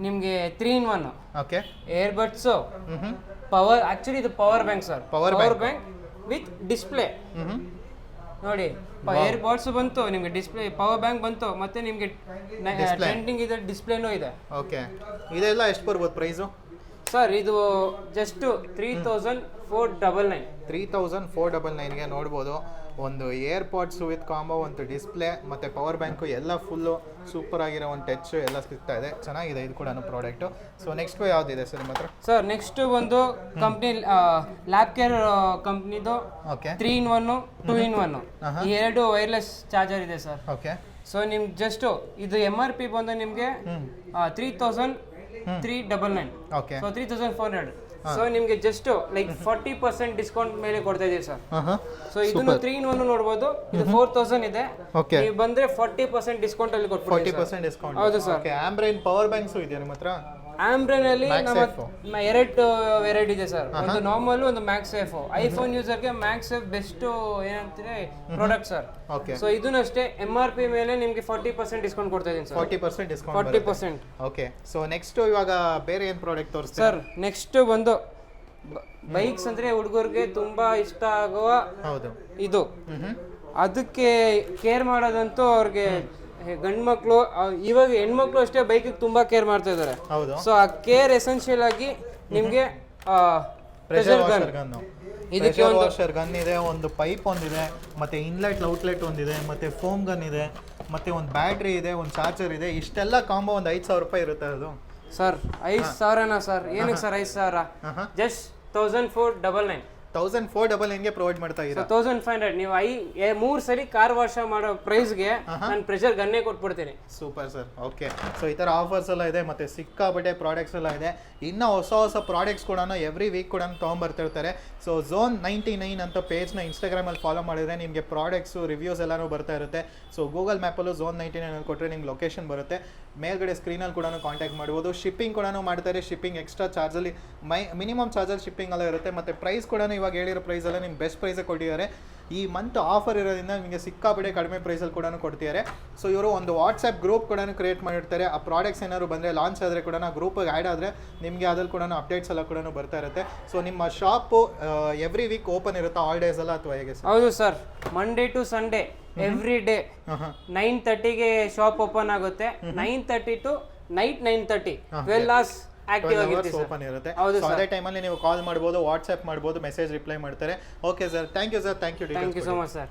ನಿಮಗೆ three in one okay air buds power actually ಇದು power bank sir. Power power bank with display ನೋಡಿ ಏರ್ ಬಡ್ಸ್ ಬಂತು ನಿಮಗೆ ಡಿಸ್ಪ್ಲೇ ಪವರ್ ಬ್ಯಾಂಕ್ ಬಂತು ಮತ್ತೆ ನಿಮಗೆ ಟ್ರೆಂಡಿಂಗ್ ಇದೆ ಡಿಸ್ಪ್ಲೇನೂ ಇದೆ. ಓಕೆ ಇದೆಲ್ಲ ಎಷ್ಟು ಬರ್ಬೋದು ಪ್ರೈಸು ಸರ್ ಇದು just three thousand four double nine three thousand four double ನೈನ್ಗೆ ನೋಡ್ಬೋದು. ಒಂದು ಏರ್ಪಾಡ್ಸ್ ವಿತ್ ಕಾಂಬೋ ಒಂದು ಡಿಸ್ಪ್ಲೇ ಮತ್ತು ಪವರ್ ಬ್ಯಾಂಕು ಎಲ್ಲ ಫುಲ್ಲು ಸೂಪರ್ ಆಗಿರೋ ಒಂದು ಟಚ್ ಎಲ್ಲ ಸಿಗ್ತಾ ಇದೆ. ಚೆನ್ನಾಗಿದೆ ಇದು ಕೂಡ ಪ್ರಾಡಕ್ಟು ಸೊ ನೆಕ್ಸ್ಟ್ ಯಾವುದಿದೆ ಸರ್ ಮಾತ್ರ ಸರ್ ನೆಕ್ಸ್ಟ್ ಒಂದು ಕಂಪ್ನಿ ಲ್ಯಾಬ್ ಕೇರ್ ಕಂಪ್ನಿದು okay three in one two in one ಈ ಎರಡು ವೈರ್ಲೆಸ್ ಚಾರ್ಜರ್ ಇದೆ ಸರ್ ಓಕೆ ಸೊ ನಿಮ್ಗೆ ಜಸ್ಟ್ ಇದು ಎಂ ಆರ್ ಪಿ ಬಂದು ನಿಮಗೆ three thousand three double nine so three thousand four hundred so ನಿಮಗೆ just like forty percent discount ಮೇಲೆ ಕೊಡ್ತಾ ಇದೀವಿ ಸರ್. ಸೊ ಇದನ್ನು ತ್ರೀ ಇನ್ ಒನ್ ನೋಡ್ಬೋದು. ಇದು ಫೋರ್ ತೌಸಂಡ್ ಇದೆ. ಓಕೆ ನೀವು ಬಂದ್ರೆ ಫಾರ್ಟಿ ಪರ್ಸೆಂಟ್ ಡಿಸ್ಕೌಂಟ್ ಅಲ್ಲಿ ಫಾರ್ಟಿ ಕೊಟ್ಬಿಡ್ತೀವಿ ಪರ್ಸೆಂಟ್ ಡಿಸ್ಕೌಂಟ್ ಹೌದು sir. Okay Ambrane power banks ಇದೆಯಾ ನಿಮ್ಮ ಹತ್ರ? ಆಂಬ್ರೆನ್ ಅಲ್ಲಿ ನಮ್ಮ ಎರಡು ವೆರೈಟಿ ಇದೆ ಸರ್. ಒಂದು ನಾರ್ಮಲ್ ಒಂದು ಮ್ಯಾಕ್ ಸೇಫ್ ಐಫೋನ್ ಯೂಸರ್ಗೆ ಮ್ಯಾಕ್ ಸೇಫ್ ಬೆಸ್ಟ್ ಏನಂತಾರೆ ಪ್ರಾಡಕ್ಟ್ ಸರ್. ಓಕೆ ಸೊ ಇದನ್ನ ಅಷ್ಟೇ ಎಂ ಆರ್ ಪಿ ಮೇಲೆ ನಿಮಗೆ ಫಾರ್ಟಿ ಪರ್ಸೆಂಟ್ ಡಿಸ್ಕೌಂಟ್ ಕೊಡ್ತಾ ಇದೀನಿ sir. Forty percent discount forty percent okay so next ಇವಾಗ ಬೇರೆ ಏನು ಪ್ರಾಡಕ್ಟ್ ತೋರಿಸ್ತೀರಾ? ಸರ್ ನೆಕ್ಸ್ಟ್ ಬಂದು ಬೈಕ್ಸ್ ಅಂದ್ರೆ ಹುಡುಗರಿಗೆ ತುಂಬಾ ಇಷ್ಟ ಆಗುವ ಹೌದು. ಇದು. ಅದಕ್ಕೆ ಕೇರ್ ಮಾಡೋದಂತೂ ಅವ್ರಿಗೆ ಗಂಡು ಮಕ್ಕಳು ಇವಾಗ ಹೆಣ್ಮಕ್ಳು ಅಷ್ಟೇ ಬೈಕಿಗೆ ತುಂಬಾ ಕೇರ್ ಮಾಡ್ತಾ ಇದ್ದಾರೆ. ಹೌದು. ಸೊ ಆ ಕೇರ್ ಎಸೆನ್ಷಿಯಲ್ ಆಗಿ ನಿಮಗೆ ಪ್ರೆಷರ್ ಇದಕ್ಕೆ ಒಂದು ವಾಷರ್ ಗನ್ ಇದೆ ಒಂದು ಪೈಪ್ ಒಂದಿದೆ ಮತ್ತೆ ಇನ್ಲೆಟ್ ಔಟ್ಲೆಟ್ ಒಂದಿದೆ ಮತ್ತೆ ಫೋಮ್ ಗನ್ ಇದೆ ಮತ್ತೆ ಒಂದು ಬ್ಯಾಟ್ರಿ ಇದೆ ಒಂದು ಚಾರ್ಜರ್ ಇದೆ. ಇಷ್ಟೆಲ್ಲ ಕಾಂಬೋ ಒಂದು ಐದು ಸಾವಿರ ರೂಪಾಯಿ ಇರುತ್ತೆ ಅದು. ಸರ್ ಐದು ಸಾವಿರನಾ ಸರ್ ಏನಕ್ಕೆ ಸರ್ ಐದು ಸಾವಿರ. Just thousand four double nine thousand four double ಹೆಂಗೆ ಪ್ರೊವೈಡ್ ಮಾಡ್ತಾ ಇದ್ದೀರಾ? Thousand five hundred. ನೀವು ಐ ಮೂರ್ ಸರಿ ಕಾರ್ ವಾಶ್ ಮಾಡೋ ಪ್ರೈಸ್ಗೆ ನಾನು ಪ್ರೆಷರ್ ಗನ್ನೇ ಕೊಟ್ಬಿಡ್ತೀನಿ. ಸೂಪರ್ ಸರ್ ಓಕೆ ಸೊ ಈ ಥರ ಆಫರ್ಸ್ ಎಲ್ಲ ಇದೆ ಮತ್ತು ಸಿಕ್ಕಾಪಟ್ಟೆ ಪ್ರಾಡಕ್ಟ್ಸ್ ಎಲ್ಲ ಇದೆ. ಇನ್ನೂ ಹೊಸ ಹೊಸ ಪ್ರಾಡಕ್ಟ್ಸ್ ಕೂಡ ಎವ್ರಿ ವೀಕ್ ಕೂಡ ತೊಗೊಂಬರ್ತಿರ್ತಾರೆ ಸೊ ಝೋನ್ ನೈಂಟಿ ನೈನ್ ಅಂತ ಪೇಜ್ನ ಇನ್ಸ್ಟಾಗ್ರಾಮಲ್ಲಿ ಫಾಲೋ ಮಾಡಿದರೆ ನಿಮಗೆ ಪ್ರಾಡಕ್ಟ್ಸು ರಿವ್ಯೂಸ್ ಎಲ್ಲನೂ ಬರ್ತಾ ಇರುತ್ತೆ. ಸೊ ಗೂಗಲ್ ಮ್ಯಾಪಲ್ಲೂ ಝೋನ್ ನೈಂಟಿ ನೈನ್ ಕೊಟ್ಟರೆ ನಿಮ್ಗೆ ಲೊಕೇಶನ್ ಬರುತ್ತೆ. ಮೇಲ್ಗಡೆ ಸ್ಕ್ರೀನಲ್ಲಿ ಕೂಡ ಕಾಂಟ್ಯಾಕ್ಟ್ ಮಾಡ್ಬೋದು. ಶಿಪ್ಪಿಂಗ್ ಕೂಡ ಮಾಡ್ತಾರೆ ಶಿಪ್ಪಿಂಗ್ ಎಕ್ಸ್ಟ್ರಾ ಚಾರ್ಜಲ್ಲಿ ಮೈ ಮಿನಿಮಮ್ ಚಾರ್ಜಲ್ಲಿ ಶಿಪ್ಪಿಂಗ್ ಎಲ್ಲ ಇರುತ್ತೆ. ಮತ್ತು ಪ್ರೈಸ್ ಕೂಡ ಇವಾಗ ಹೇಳಿರೋ ಪ್ರೈಸಲ್ಲೇ ನಿಮ್ಮ ಬೆಸ್ಟ್ ಪ್ರೈಸೇ ಕೊಟ್ಟಿದ್ದಾರೆ. ಈ ಮಂತ್ ಆಫರ್ ಇರೋದ್ರಿಂದ ನಿಮಗೆ ಸಿಕ್ಕಾಪಟ್ಟೆ ಕಡಿಮೆ ಪ್ರೈಸಲ್ಲಿ ಕೂಡ ಕೊಡ್ತಿದ್ದಾರೆ ಸೊ ಇವರು ಒಂದು ವಾಟ್ಸಪ್ ಗ್ರೂಪ್ ಕೂಡ ಕ್ರಿಯೇಟ್ ಮಾಡಿರ್ತಾರೆ. ಆ ಪ್ರಾಡಕ್ಟ್ಸ್ ಏನಾದ್ರು ಬಂದರೆ ಲಾಂಚ್ ಆದರೆ ಕೂಡ ಗ್ರೂಪಿಗೆ ಆ್ಯಡ್ ಆದರೆ ನಿಮಗೆ ಅದ್ರಲ್ಲಿ ಕೂಡ ಅಪ್ಡೇಟ್ಸ್ ಎಲ್ಲ ಕೂಡ ಬರ್ತಾ ಇರುತ್ತೆ. ಸೊ ನಿಮ್ಮ ಶಾಪು ಎವ್ರಿ ವೀಕ್ ಓಪನ್ ಇರುತ್ತಾ ಆಲ್ ಡೇಸ್ ಎಲ್ಲ ಅಥವಾ ಹೇಗೆ ಸರ್ ಹೌದು sir Monday to Sunday every day nine ತರ್ಟಿಗೆ ಶಾಪ್ ಓಪನ್ ಆಗುತ್ತೆ. Nine thirty to night nine thirty twelve hours open ಇರುತ್ತೆ. ಸೊ ಅದೇ ಟೈಮಲ್ಲಿ ನೀವು ಕಾಲ್ ಮಾಡ್ಬೋದು ವಾಟ್ಸ್ಆ್ಯಪ್ ಮಾಡ್ಬೋದು ಮೆಸೇಜ್ ರಿಪ್ಲೈ ಮಾಡ್ತಾರೆ. Okay sir thank you sir thank you thank you so much sir